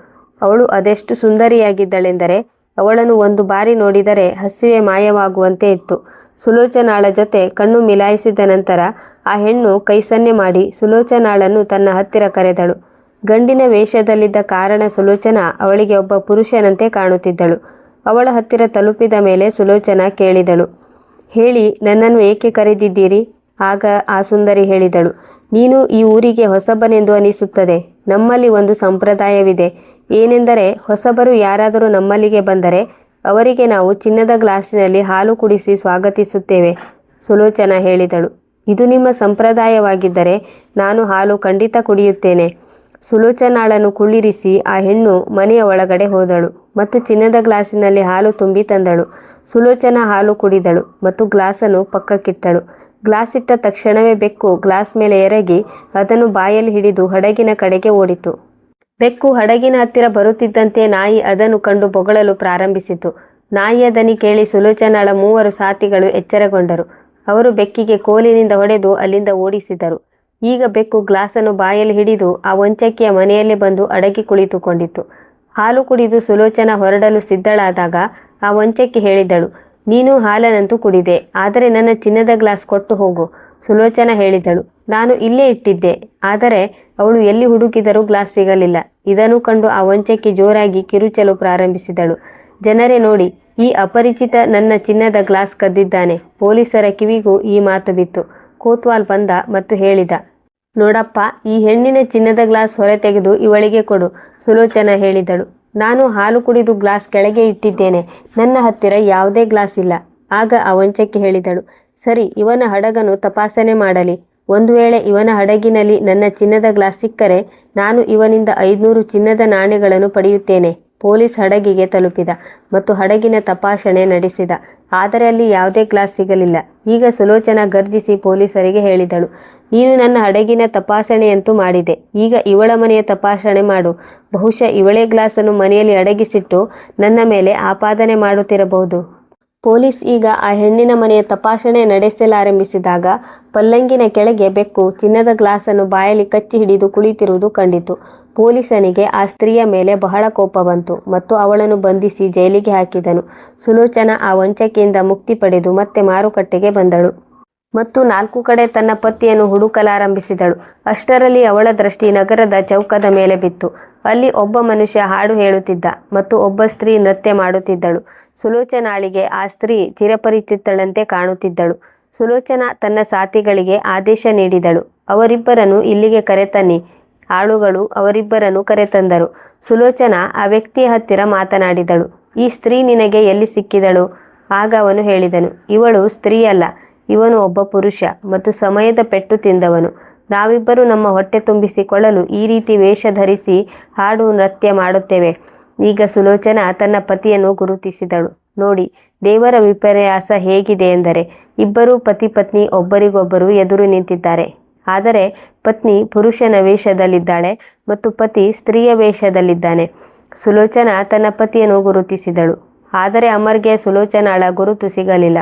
ಅವಳು ಅದೆಷ್ಟು ಸುಂದರಿಯಾಗಿದ್ದಳೆಂದರೆ ಅವಳನ್ನು ಒಂದು ಬಾರಿ ನೋಡಿದರೆ ಹಸಿವೆ ಮಾಯವಾಗುವಂತೆ ಇತ್ತು. ಸುಲೋಚನಾಳ ಜೊತೆ ಕಣ್ಣು ಮಿಲಾಯಿಸಿದ ನಂತರ ಆ ಹೆಣ್ಣು ಕೈಸನ್ನೆ ಮಾಡಿ ಸುಲೋಚನಾಳನ್ನು ತನ್ನ ಹತ್ತಿರ ಕರೆದಳು. ಗಂಡಿನ ವೇಷದಲ್ಲಿದ್ದ ಕಾರಣ ಸುಲೋಚನಾ ಅವಳಿಗೆ ಒಬ್ಬ ಪುರುಷನಂತೆ ಕಾಣುತ್ತಿದ್ದಳು. ಅವಳ ಹತ್ತಿರ ತಲುಪಿದ ಮೇಲೆ ಸುಲೋಚನ ಕೇಳಿದಳು. ಹೇಳಿ, ನನ್ನನ್ನು ಏಕೆ ಕರೆದಿದ್ದೀರಿ? ಆಗ ಆ ಸುಂದರಿ ಹೇಳಿದಳು. ನೀನು ಈ ಊರಿಗೆ ಹೊಸಬನೆಂದು ಅನಿಸುತ್ತದೆ. ನಮ್ಮಲ್ಲಿ ಒಂದು ಸಂಪ್ರದಾಯವಿದೆ. ಏನೆಂದರೆ, ಹೊಸಬರು ಯಾರಾದರೂ ನಮ್ಮಲ್ಲಿಗೆ ಬಂದರೆ, ಅವರಿಗೆ ನಾವು ಚಿನ್ನದ ಗ್ಲಾಸಿನಲ್ಲಿ ಹಾಲು ಕುಡಿಸಿ ಸ್ವಾಗತಿಸುತ್ತೇವೆ, ಸುಲೋಚನ ಹೇಳಿದಳು. ಇದು ನಿಮ್ಮ ಸಂಪ್ರದಾಯವಾಗಿದ್ದರೆ, ನಾನು ಹಾಲು ಖಂಡಿತ ಕುಡಿಯುತ್ತೇನೆ. ಸುಲೋಚನಾಳನ್ನು ಕುಳ್ಳಿರಿಸಿ ಆ ಹೆಣ್ಣು ಮನೆಯ ಒಳಗಡೆ ಹೋದಳು ಮತ್ತು ಚಿನ್ನದ ಗ್ಲಾಸಿನಲ್ಲಿ ಹಾಲು ತುಂಬಿ ತಂದಳು. ಸುಲೋಚನ ಹಾಲು ಕುಡಿದಳು ಮತ್ತು ಗ್ಲಾಸನ್ನು ಪಕ್ಕಕ್ಕಿಟ್ಟಳು. ಗ್ಲಾಸ್ ಇಟ್ಟ ತಕ್ಷಣವೇ ಬೆಕ್ಕು ಗ್ಲಾಸ್ ಮೇಲೆ ಎರಗಿ ಅದನ್ನು ಬಾಯಲ್ಲಿ ಹಿಡಿದು ಹಡಗಿನ ಕಡೆಗೆ ಓಡಿತು. ಬೆಕ್ಕು ಹಡಗಿನ ಹತ್ತಿರ ಬರುತ್ತಿದ್ದಂತೆ ನಾಯಿ ಅದನ್ನು ಕಂಡು ಬೊಗಳಲು ಪ್ರಾರಂಭಿಸಿತು. ನಾಯಿಯ ದನಿ ಕೇಳಿ ಸುಲೋಚನಾಳ ಮೂವರು ಸಾಥಿಗಳು ಎಚ್ಚರಗೊಂಡರು. ಅವರು ಬೆಕ್ಕಿಗೆ ಕೋಲಿನಿಂದ ಹೊಡೆದು ಅಲ್ಲಿಂದ ಓಡಿಸಿದರು. ಈಗ ಬೆಕ್ಕು ಗ್ಲಾಸನ್ನು ಬಾಯಲ್ಲಿ ಹಿಡಿದು ಆ ವಂಚಕಿಯ ಮನೆಯಲ್ಲಿ ಬಂದು ಅಡಗಿ ಕುಳಿತುಕೊಂಡಿತು ಹಾಲು ಕುಡಿದು ಸುಲೋಚನ ಹೊರಡಲು ಸಿದ್ಧಳಾದಾಗ ಆ ವಂಚಕಿ ಹೇಳಿದಳು, ನೀನು ಹಾಲನಂತೂ ಕುಡಿದೆ, ಆದರೆ ನನ್ನ ಚಿನ್ನದ ಗ್ಲಾಸ್ ಕೊಟ್ಟು ಹೋಗು. ಸುಲೋಚನ ಹೇಳಿದಳು, ನಾನು ಇಲ್ಲೇ ಇಟ್ಟಿದ್ದೆ, ಆದರೆ ಅವಳು ಎಲ್ಲಿ ಹುಡುಕಿದರೂ ಗ್ಲಾಸ್ ಸಿಗಲಿಲ್ಲ. ಇದನ್ನು ಕಂಡು ಆ ವಂಚಕಿ ಜೋರಾಗಿ ಕಿರುಚಲು ಪ್ರಾರಂಭಿಸಿದಳು. ಜನರೇ ನೋಡಿ, ಈ ಅಪರಿಚಿತ ನನ್ನ ಚಿನ್ನದ ಗ್ಲಾಸ್ ಕದ್ದಿದ್ದಾನೆ. ಪೊಲೀಸರ ಕಿವಿಗೂ ಈ ಮಾತು ಬಿತ್ತು. ಕೋತ್ವಾಲ್ ಬಂದ ಮತ್ತು ಹೇಳಿದ ನೋಡಪ್ಪ, ಈ ಹೆಣ್ಣಿನ ಚಿನ್ನದ ಗ್ಲಾಸ್ ಹೊರತೆಗೆದು ಇವಳಿಗೆ ಕೊಡು, ಸುಲೋಚನ ಹೇಳಿದಳು. ನಾನು ಹಾಲು ಕುಡಿದು ಗ್ಲಾಸ್ ಕೆಳಗೆ ಇಟ್ಟಿದ್ದೇನೆ, ನನ್ನ ಹತ್ತಿರ ಯಾವುದೇ ಗ್ಲಾಸ್ ಇಲ್ಲ, ಆಗ ಅವಂಚಕ್ಕೆ ವಂಚಕಿ ಹೇಳಿದಳು. ಸರಿ, ಇವನ ಹಡಗನು ತಪಾಸಣೆ ಮಾಡಲಿ. ಒಂದು ವೇಳೆ ಇವನ ಹಡಗಿನಲ್ಲಿ ನನ್ನ ಚಿನ್ನದ ಗ್ಲಾಸ್ ಸಿಕ್ಕರೆ, ನಾನು ಇವನಿಂದ ಐದುನೂರು ಚಿನ್ನದ ನಾಣ್ಯಗಳನ್ನು ಪಡೆಯುತ್ತೇನೆ. ಪೊಲೀಸ್ ಹಡಗಿಗೆ ತಲುಪಿದ ಮತ್ತು ಹಡಗಿನ ತಪಾಸಣೆ ನಡೆಸಿದ. ಆದರೆ ಅಲ್ಲಿ ಯಾವುದೇ ಗ್ಲಾಸ್ ಸಿಗಲಿಲ್ಲ. ಈಗ ಸುಲೋಚನಾ ಗರ್ಜಿಸಿ ಪೊಲೀಸರಿಗೆ ಹೇಳಿದಳು, ನೀನು ನನ್ನ ಹಡಗಿನ ತಪಾಸಣೆಯಂತೂ ಮಾಡಿದೆ. ಈಗ ಇವಳ ಮನೆಯ ತಪಾಸಣೆ ಮಾಡು. ಬಹುಶಃ ಇವಳೇ ಗ್ಲಾಸನ್ನು ಮನೆಯಲ್ಲಿ ಅಡಗಿಸಿಟ್ಟು ನನ್ನ ಮೇಲೆ ಆಪಾದನೆ ಮಾಡುತ್ತಿರಬಹುದು. ಪೊಲೀಸ್ ಈಗ ಆ ಹೆಣ್ಣಿನ ಮನೆಯ ತಪಾಸಣೆ ನಡೆಸಲಾರಂಭಿಸಿದಾಗ ಪಲ್ಲಂಗಿನ ಕೆಳಗೆ ಬೆಕ್ಕು, ಚಿನ್ನದ ಗ್ಲಾಸನ್ನು ಬಾಯಲ್ಲಿ ಕಚ್ಚಿ ಹಿಡಿದು ಕುಳಿತಿರುವುದು ಕಂಡಿತು. ಪೊಲೀಸನಿಗೆ ಆ ಸ್ತ್ರೀಯ ಮೇಲೆ ಬಹಳ ಕೋಪ ಬಂತು ಮತ್ತು ಅವಳನ್ನು ಬಂಧಿಸಿ ಜೈಲಿಗೆ ಹಾಕಿದನು. ಸುಲೋಚನ ಆ ವಂಚಕೆಯಿಂದ ಮುಕ್ತಿ ಪಡೆದು ಮತ್ತೆ ಮಾರುಕಟ್ಟೆಗೆ ಬಂದಳು. ಮತ್ತು ನಾಲ್ಕು ಕಡೆ ತನ್ನ ಪತಿಯನ್ನು ಹುಡುಕಲಾರಂಭಿಸಿದಳು. ಅಷ್ಟರಲ್ಲಿ ಅವಳ ದೃಷ್ಟಿ ನಗರದ ಚೌಕದ ಮೇಲೆ ಬಿತ್ತು. ಅಲ್ಲಿ ಒಬ್ಬ ಮನುಷ್ಯ ಹಾಡು ಹೇಳುತ್ತಿದ್ದ ಮತ್ತು ಒಬ್ಬ ಸ್ತ್ರೀ ನೃತ್ಯ ಮಾಡುತ್ತಿದ್ದಳು. ಸುಲೋಚನಾಳಿಗೆ ಆ ಸ್ತ್ರೀ ಚಿರಪರಿಚಿತ್ತಳಂತೆ ಕಾಣುತ್ತಿದ್ದಳು. ಸುಲೋಚನ ತನ್ನ ಸಾಥಿಗಳಿಗೆ ಆದೇಶ ನೀಡಿದಳು. ಅವರಿಬ್ಬರನ್ನು ಇಲ್ಲಿಗೆ ಕರೆತನ್ನಿ. ಆಳುಗಳು ಅವರಿಬ್ಬರನ್ನು ಕರೆತಂದರು. ಸುಲೋಚನ ಆ ವ್ಯಕ್ತಿಯ ಹತ್ತಿರ ಮಾತನಾಡಿದಳು. ಈ ಸ್ತ್ರೀ ನಿನಗೆ ಎಲ್ಲಿ ಸಿಕ್ಕಿದಳು? ಆಗ ಅವನು ಹೇಳಿದನು. ಇವಳು ಸ್ತ್ರೀಯಲ್ಲ. ಇವನು ಒಬ್ಬ ಪುರುಷ ಮತ್ತು ಸಮಯದ ಪೆಟ್ಟು ತಿಂದವನು. ನಾವಿಬ್ಬರು ನಮ್ಮ ಹೊಟ್ಟೆ ತುಂಬಿಸಿಕೊಳ್ಳಲು ಈ ರೀತಿ ವೇಷ ಧರಿಸಿ ಹಾಡು ನೃತ್ಯ ಮಾಡುತ್ತೇವೆ. ಈಗ ಸುಲೋಚನ ತನ್ನ ಪತಿಯನ್ನು ಗುರುತಿಸಿದಳು. ನೋಡಿ, ದೇವರ ವಿಪರ್ಯಾಸ ಹೇಗಿದೆ ಎಂದರೆ, ಇಬ್ಬರು ಪತಿ ಪತ್ನಿ ಒಬ್ಬರಿಗೊಬ್ಬರು ಎದುರು ನಿಂತಿದ್ದಾರೆ. ಆದರೆ, ಪತ್ನಿ ಪುರುಷನ ವೇಷದಲ್ಲಿದ್ದಾಳೆ ಮತ್ತು ಪತಿ ಸ್ತ್ರೀಯ ವೇಷದಲ್ಲಿದ್ದಾನೆ. ಸುಲೋಚನ ತನ್ನ ಪತಿಯನ್ನು ಗುರುತಿಸಿದಳು. ಆದರೆ ಅಮರ್ಗೆ ಸುಲೋಚನಾಳ ಗುರುತು ಸಿಗಲಿಲ್ಲ.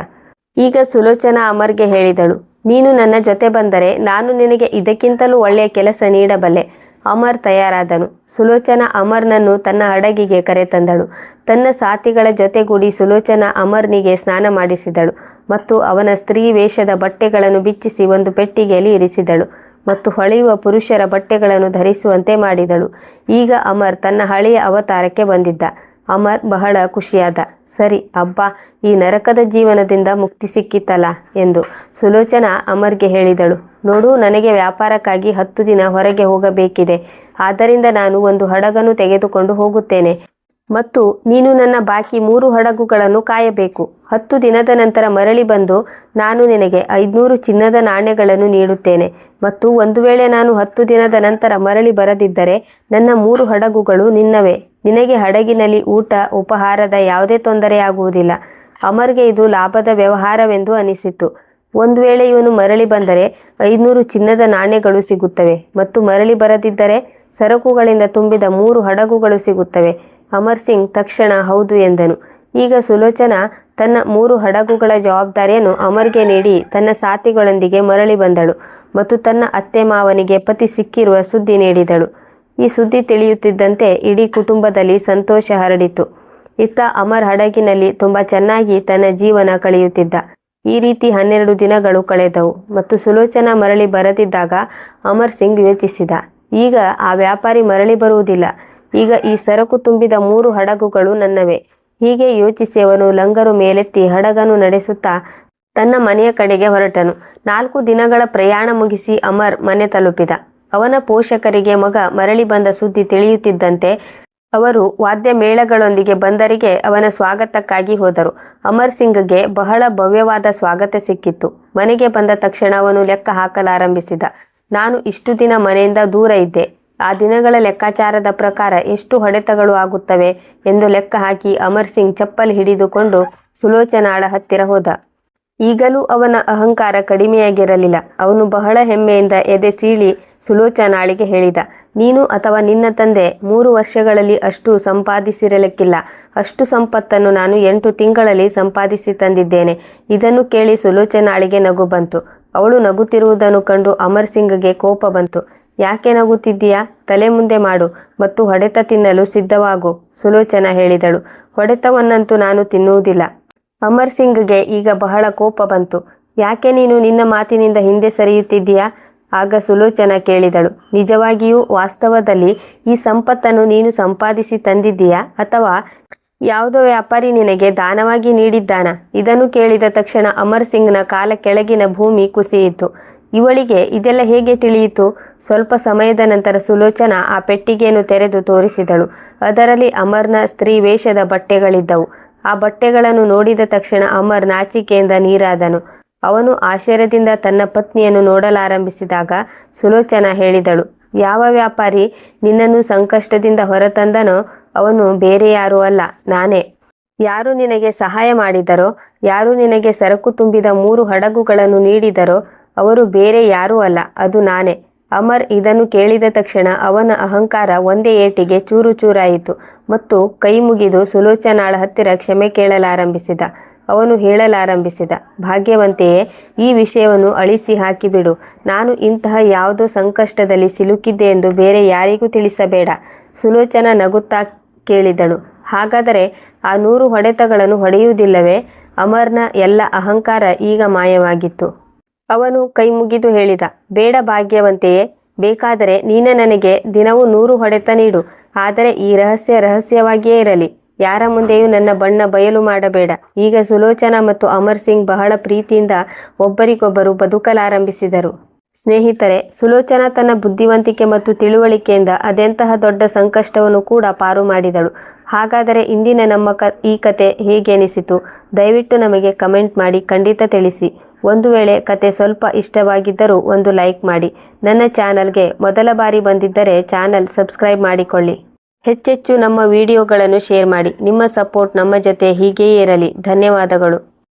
ಈಗ ಸುಲೋಚನಾ ಅಮರ್ಗೆ ಹೇಳಿದಳು, ನೀನು ನನ್ನ ಜೊತೆ ಬಂದರೆ ನಾನು ನಿನಗೆ ಇದಕ್ಕಿಂತಲೂ ಒಳ್ಳೆಯ ಕೆಲಸ ನೀಡಬಲ್ಲೆ. ಅಮರ್ ತಯಾರಾದನು. ಸುಲೋಚನಾ ಅಮರ್ನನ್ನು ತನ್ನ ಹಡಗಿಗೆ ಕರೆತಂದಳು. ತನ್ನ ಸಾಥಿಗಳ ಜೊತೆಗೂಡಿ ಸುಲೋಚನಾ ಅಮರ್ನಿಗೆ ಸ್ನಾನ ಮಾಡಿಸಿದಳು ಮತ್ತು ಅವನ ಸ್ತ್ರೀ ವೇಷದ ಬಟ್ಟೆಗಳನ್ನು ಬಿಚ್ಚಿಸಿ ಒಂದು ಪೆಟ್ಟಿಗೆಯಲ್ಲಿ ಇರಿಸಿದಳು ಮತ್ತು ಹೊಳೆಯುವ ಪುರುಷರ ಬಟ್ಟೆಗಳನ್ನು ಧರಿಸುವಂತೆ ಮಾಡಿದಳು. ಈಗ ಅಮರ್ ತನ್ನ ಹಳೆಯ ಅವತಾರಕ್ಕೆ ಬಂದಿದ್ದ. ಅಮರ್ ಬಹಳ ಖುಷಿಯಾದ. ಸರಿ, ಅಬ್ಬ, ಈ ನರಕದ ಜೀವನದಿಂದ ಮುಕ್ತಿ ಸಿಕ್ಕಿತಲ್ಲ ಎಂದು ಸುಲೋಚನಾ ಅಮರ್ಗೆ ಹೇಳಿದಳು. ನೋಡು, ನನಗೆ ವ್ಯಾಪಾರಕ್ಕಾಗಿ ಹತ್ತು ದಿನ ಹೊರಗೆ ಹೋಗಬೇಕಿದೆ. ಆದ್ದರಿಂದ ನಾನು ಒಂದು ಹಡಗನ್ನು ತೆಗೆದುಕೊಂಡು ಹೋಗುತ್ತೇನೆ. ಮತ್ತು ನೀನು ನನ್ನ ಬಾಕಿ ಮೂರು ಹಡಗುಗಳನ್ನು ಕಾಯಬೇಕು. ಹತ್ತು ದಿನದ ನಂತರ ಮರಳಿ ಬಂದು ನಾನು ನಿನಗೆ ಐದುನೂರು ಚಿನ್ನದ ನಾಣ್ಯಗಳನ್ನು ನೀಡುತ್ತೇನೆ. ಮತ್ತು ಒಂದು ವೇಳೆ ನಾನು ಹತ್ತು ದಿನದ ನಂತರ ಮರಳಿ ಬರದಿದ್ದರೆ ನನ್ನ ಮೂರು ಹಡಗುಗಳು ನಿನ್ನವೇ. ನಿನಗೆ ಹಡಗಿನಲ್ಲಿ ಊಟ, ಉಪಹಾರದ ಯಾವುದೇ ತೊಂದರೆಯಾಗುವುದಿಲ್ಲ. ಅಮರ್ಗೆ ಇದು ಲಾಭದ ವ್ಯವಹಾರವೆಂದು ಅನಿಸಿತು. ಒಂದು ವೇಳೆ ಇವನು ಮರಳಿ ಬಂದರೆ ಐದುನೂರು ಚಿನ್ನದ ನಾಣ್ಯಗಳು ಸಿಗುತ್ತವೆ. ಮತ್ತು ಮರಳಿ ಬರದಿದ್ದರೆ ಸರಕುಗಳಿಂದ ತುಂಬಿದ ಮೂರು ಹಡಗುಗಳು ಸಿಗುತ್ತವೆ. ಅಮರ್ ಸಿಂಗ್ ತಕ್ಷಣ ಹೌದು ಎಂದನು. ಈಗ ಸುಲೋಚನಾ ತನ್ನ ಮೂರು ಹಡಗುಗಳ ಜವಾಬ್ದಾರಿಯನ್ನು ಅಮರ್ಗೆ ನೀಡಿ ತನ್ನ ಸಾಥಿಗಳೊಂದಿಗೆ ಮರಳಿ ಬಂದಳು ಮತ್ತು ತನ್ನ ಅತ್ತೆ ಮಾವನಿಗೆ ಪತಿ ಸಿಕ್ಕಿರುವ ಸುದ್ದಿ ನೀಡಿದಳು. ಈ ಸುದ್ದಿ ತಿಳಿಯುತ್ತಿದ್ದಂತೆ ಇಡೀ ಕುಟುಂಬದಲ್ಲಿ ಸಂತೋಷ ಹರಡಿತು. ಇತ್ತ ಅಮರ್ ಹಡಗಿನಲ್ಲಿ ತುಂಬ ಚೆನ್ನಾಗಿ ತನ್ನ ಜೀವನ ಕಳೆಯುತ್ತಿದ್ದ. ಈ ರೀತಿ ಹನ್ನೆರಡು ದಿನಗಳು ಕಳೆದವು ಮತ್ತು ಸುಲೋಚನ ಮರಳಿ ಬರದಿದ್ದಾಗ ಅಮರ್ ಸಿಂಗ್ ಯೋಚಿಸಿದ, ಈಗ ಆ ವ್ಯಾಪಾರಿ ಮರಳಿ ಬರುವುದಿಲ್ಲ. ಈಗ ಈ ಸರಕು ತುಂಬಿದ ಮೂರು ಹಡಗುಗಳು ನನ್ನವೇ. ಹೀಗೆ ಯೋಚಿಸಿ ಅವನು ಲಂಗರು ಮೇಲೆತ್ತಿ ಹಡಗನ್ನು ನಡೆಸುತ್ತಾ ತನ್ನ ಮನೆಯ ಕಡೆಗೆ ಹೊರಟನು. ನಾಲ್ಕು ದಿನಗಳ ಪ್ರಯಾಣ ಮುಗಿಸಿ ಅಮರ್ ಮನೆ ತಲುಪಿದ. ಅವನ ಪೋಷಕರಿಗೆ ಮಗ ಮರಳಿ ಬಂದ ಸುದ್ದಿ ತಿಳಿಯುತ್ತಿದ್ದಂತೆ ಅವರು ವಾದ್ಯ ಮೇಳಗಳೊಂದಿಗೆ ಬಂದರಿಗೆ ಅವನ ಸ್ವಾಗತಕ್ಕಾಗಿ ಹೋದರು. ಅಮರ್ ಸಿಂಗ್ಗೆ ಬಹಳ ಭವ್ಯವಾದ ಸ್ವಾಗತ ಸಿಕ್ಕಿತ್ತು. ಮನೆಗೆ ಬಂದ ತಕ್ಷಣ ಅವನು ಲೆಕ್ಕ ಹಾಕಲಾರಂಭಿಸಿದ. ನಾನು ಇಷ್ಟು ದಿನ ಮನೆಯಿಂದ ದೂರ ಇದ್ದೆ. ಆ ದಿನಗಳ ಲೆಕ್ಕಾಚಾರದ ಪ್ರಕಾರ ಎಷ್ಟು ಹೊಡೆತಗಳು ಆಗುತ್ತವೆ ಎಂದು ಲೆಕ್ಕ ಹಾಕಿ ಅಮರ್ ಸಿಂಗ್ ಚಪ್ಪಲ್ ಹಿಡಿದುಕೊಂಡು ಸುಲೋಚನಾಳ ಹತ್ತಿರ ಹೋದ. ಈಗಲೂ ಅವನ ಅಹಂಕಾರ ಕಡಿಮೆಯಾಗಿರಲಿಲ್ಲ. ಅವನು ಬಹಳ ಹೆಮ್ಮೆಯಿಂದ ಎದೆ ಸೀಳಿ ಸುಲೋಚನಾಳಿಗೆ ಹೇಳಿದ, ನೀನು ಅಥವಾ ನಿನ್ನ ತಂದೆ ಮೂರು ವರ್ಷಗಳಲ್ಲಿ ಅಷ್ಟು ಸಂಪಾದಿಸಿರಲಿಕ್ಕಿಲ್ಲ. ಅಷ್ಟು ಸಂಪತ್ತನ್ನು ನಾನು ಎಂಟು ತಿಂಗಳಲ್ಲಿ ಸಂಪಾದಿಸಿ ತಂದಿದ್ದೇನೆ. ಇದನ್ನು ಕೇಳಿ ಸುಲೋಚನಾಳಿಗೆ ನಗು ಬಂತು. ಅವಳು ನಗುತ್ತಿರುವುದನ್ನು ಕಂಡು ಅಮರ್ ಸಿಂಗ್ಗೆ ಕೋಪ ಬಂತು. ಯಾಕೆ ನಗುತ್ತಿದ್ದೀಯಾ? ತಲೆ ಮುಂದೆ ಮಾಡು ಮತ್ತು ಹೊಡೆತ ತಿನ್ನಲು ಸಿದ್ಧವಾಗು, ಸುಲೋಚನ ಹೇಳಿದಳು. ಹೊಡೆತವನ್ನಂತೂ ನಾನು ತಿನ್ನುವುದಿಲ್ಲ. ಅಮರ್ ಸಿಂಗ್ಗೆ ಈಗ ಬಹಳ ಕೋಪ ಬಂತು. ಯಾಕೆ ನೀನು ನಿನ್ನ ಮಾತಿನಿಂದ ಹಿಂದೆ ಸರಿಯುತ್ತಿದ್ದೀಯಾ? ಆಗ ಸುಲೋಚನ ಕೇಳಿದಳು. ನಿಜವಾಗಿಯೂ ವಾಸ್ತವದಲ್ಲಿ ಈ ಸಂಪತ್ತನ್ನು ನೀನು ಸಂಪಾದಿಸಿ ತಂದಿದ್ದೀಯಾ? ಅಥವಾ ಯಾವುದೋ ವ್ಯಾಪಾರಿ ನಿನಗೆ ದಾನವಾಗಿ ನೀಡಿದ್ದಾನ? ಇದನ್ನು ಕೇಳಿದ ತಕ್ಷಣ ಅಮರ್ ಸಿಂಗ್ನ ಕಾಲ ಕೆಳಗಿನ ಭೂಮಿ ಕುಸಿಯಿತು. ಇವಳಿಗೆ ಇದೆಲ್ಲ ಹೇಗೆ ತಿಳಿಯಿತು? ಸ್ವಲ್ಪ ಸಮಯದ ನಂತರ ಸುಲೋಚನ ಆ ಪೆಟ್ಟಿಗೆಯನ್ನು ತೆರೆದು ತೋರಿಸಿದಳು. ಅದರಲ್ಲಿ ಅಮರ್ನ ಸ್ತ್ರೀ ವೇಷದ ಬಟ್ಟೆಗಳಿದ್ದವು. ಆ ಬಟ್ಟೆಗಳನ್ನು ನೋಡಿದ ತಕ್ಷಣ ಅಮರ್ ನಾಚಿಕೆಯಿಂದ ನೀರಾದನು. ಅವನು ಆಶ್ಚರ್ಯದಿಂದ ತನ್ನ ಪತ್ನಿಯನ್ನು ನೋಡಲಾರಂಭಿಸಿದಾಗ ಸುಲೋಚನ ಹೇಳಿದಳು, ಯಾವ ವ್ಯಾಪಾರಿ ನಿನ್ನನ್ನು ಸಂಕಷ್ಟದಿಂದ ಹೊರತಂದನೋ ಅವನು ಬೇರೆ ಯಾರೂ ಅಲ್ಲ, ನಾನೇ. ಯಾರು ನಿನಗೆ ಸಹಾಯ ಮಾಡಿದರೋ, ಯಾರು ನಿನಗೆ ಸರಕು ತುಂಬಿದ ಮೂರು ಹಡಗುಗಳನ್ನು ನೀಡಿದರೋ ಅವರು ಬೇರೆ ಯಾರೂ ಅಲ್ಲ, ಅದು ನಾನೇ. ಅಮರ್ ಇದನ್ನು ಕೇಳಿದ ತಕ್ಷಣ ಅವನ ಅಹಂಕಾರ ಒಂದೇ ಏಟಿಗೆ ಚೂರು ಚೂರಾಯಿತು ಮತ್ತು ಕೈ ಮುಗಿದು ಸುಲೋಚನಾಳ ಹತ್ತಿರ ಕ್ಷಮೆ ಕೇಳಲಾರಂಭಿಸಿದ. ಅವನು ಹೇಳಲಾರಂಭಿಸಿದ, ಭಾಗ್ಯವಂತೆಯೇ, ಈ ವಿಷಯವನ್ನು ಅಳಿಸಿ ಹಾಕಿಬಿಡು. ನಾನು ಇಂತಹ ಯಾವುದೋ ಸಂಕಷ್ಟದಲ್ಲಿ ಸಿಲುಕಿದ್ದೆ ಎಂದು ಬೇರೆ ಯಾರಿಗೂ ತಿಳಿಸಬೇಡ, ಸುಲೋಚನ ನಗುತ್ತಾ ಕೇಳಿದಳು. ಹಾಗಾದರೆ ಆ ನೂರು ಹೊಡೆತಗಳನ್ನು ಹೊಡೆಯುವುದಿಲ್ಲವೇ? ಅಮರ್ನ ಎಲ್ಲ ಅಹಂಕಾರ ಈಗ ಮಾಯವಾಗಿತ್ತು. ಅವನು ಕೈ ಮುಗಿದು ಹೇಳಿದ, ಬೇಡ ಭಾಗ್ಯವಂತೆಯೇ, ಬೇಕಾದರೆ ನೀನೆ ನನಗೆ ದಿನವೂ ನೂರು ಹೊಡೆತ ನೀಡು. ಆದರೆ ಈ ರಹಸ್ಯ ರಹಸ್ಯವಾಗಿಯೇ ಇರಲಿ. ಯಾರ ಮುಂದೆಯೂ ನನ್ನ ಬಣ್ಣ ಬಯಲು ಮಾಡಬೇಡ. ಈಗ ಸುಲೋಚನಾ ಮತ್ತು ಅಮರ್ ಸಿಂಗ್ ಬಹಳ ಪ್ರೀತಿಯಿಂದ ಒಬ್ಬರಿಗೊಬ್ಬರು ಬದುಕಲಾರಂಭಿಸಿದರು. ಸ್ನೇಹಿತರೆ, ಸುಲೋಚನಾ ತನ್ನ ಬುದ್ಧಿವಂತಿಕೆ ಮತ್ತು ತಿಳುವಳಿಕೆಯಿಂದ ಅದೆಂತಹ ದೊಡ್ಡ ಸಂಕಷ್ಟವನ್ನು ಕೂಡ ಪಾರು ಮಾಡಿದಳು. ಹಾಗಾದರೆ ಇಂದಿನ ನಮ್ಮ ಕ, ಈ ಕತೆ ಹೇಗೆನಿಸಿತು? ದಯವಿಟ್ಟು ನಮಗೆ ಕಮೆಂಟ್ ಮಾಡಿ, ಖಂಡಿತ ತಿಳಿಸಿ. ಒಂದು ವೇಳೆ ಕತೆ ಸ್ವಲ್ಪ ಇಷ್ಟವಾಗಿದ್ದರೂ ಒಂದು ಲೈಕ್ ಮಾಡಿ. ನನ್ನ ಚಾನಲ್ಗೆ ಮೊದಲ ಬಾರಿ ಬಂದಿದ್ದರೆ ಚಾನಲ್ ಸಬ್ಸ್ಕ್ರೈಬ್ ಮಾಡಿಕೊಳ್ಳಿ. ಹೆಚ್ಚೆಚ್ಚು ನಮ್ಮ ವಿಡಿಯೋಗಳನ್ನು ಶೇರ್ ಮಾಡಿ. ನಿಮ್ಮ ಸಪೋರ್ಟ್ ನಮ್ಮ ಜೊತೆ ಹೀಗೆಯೇ ಇರಲಿ. ಧನ್ಯವಾದಗಳು.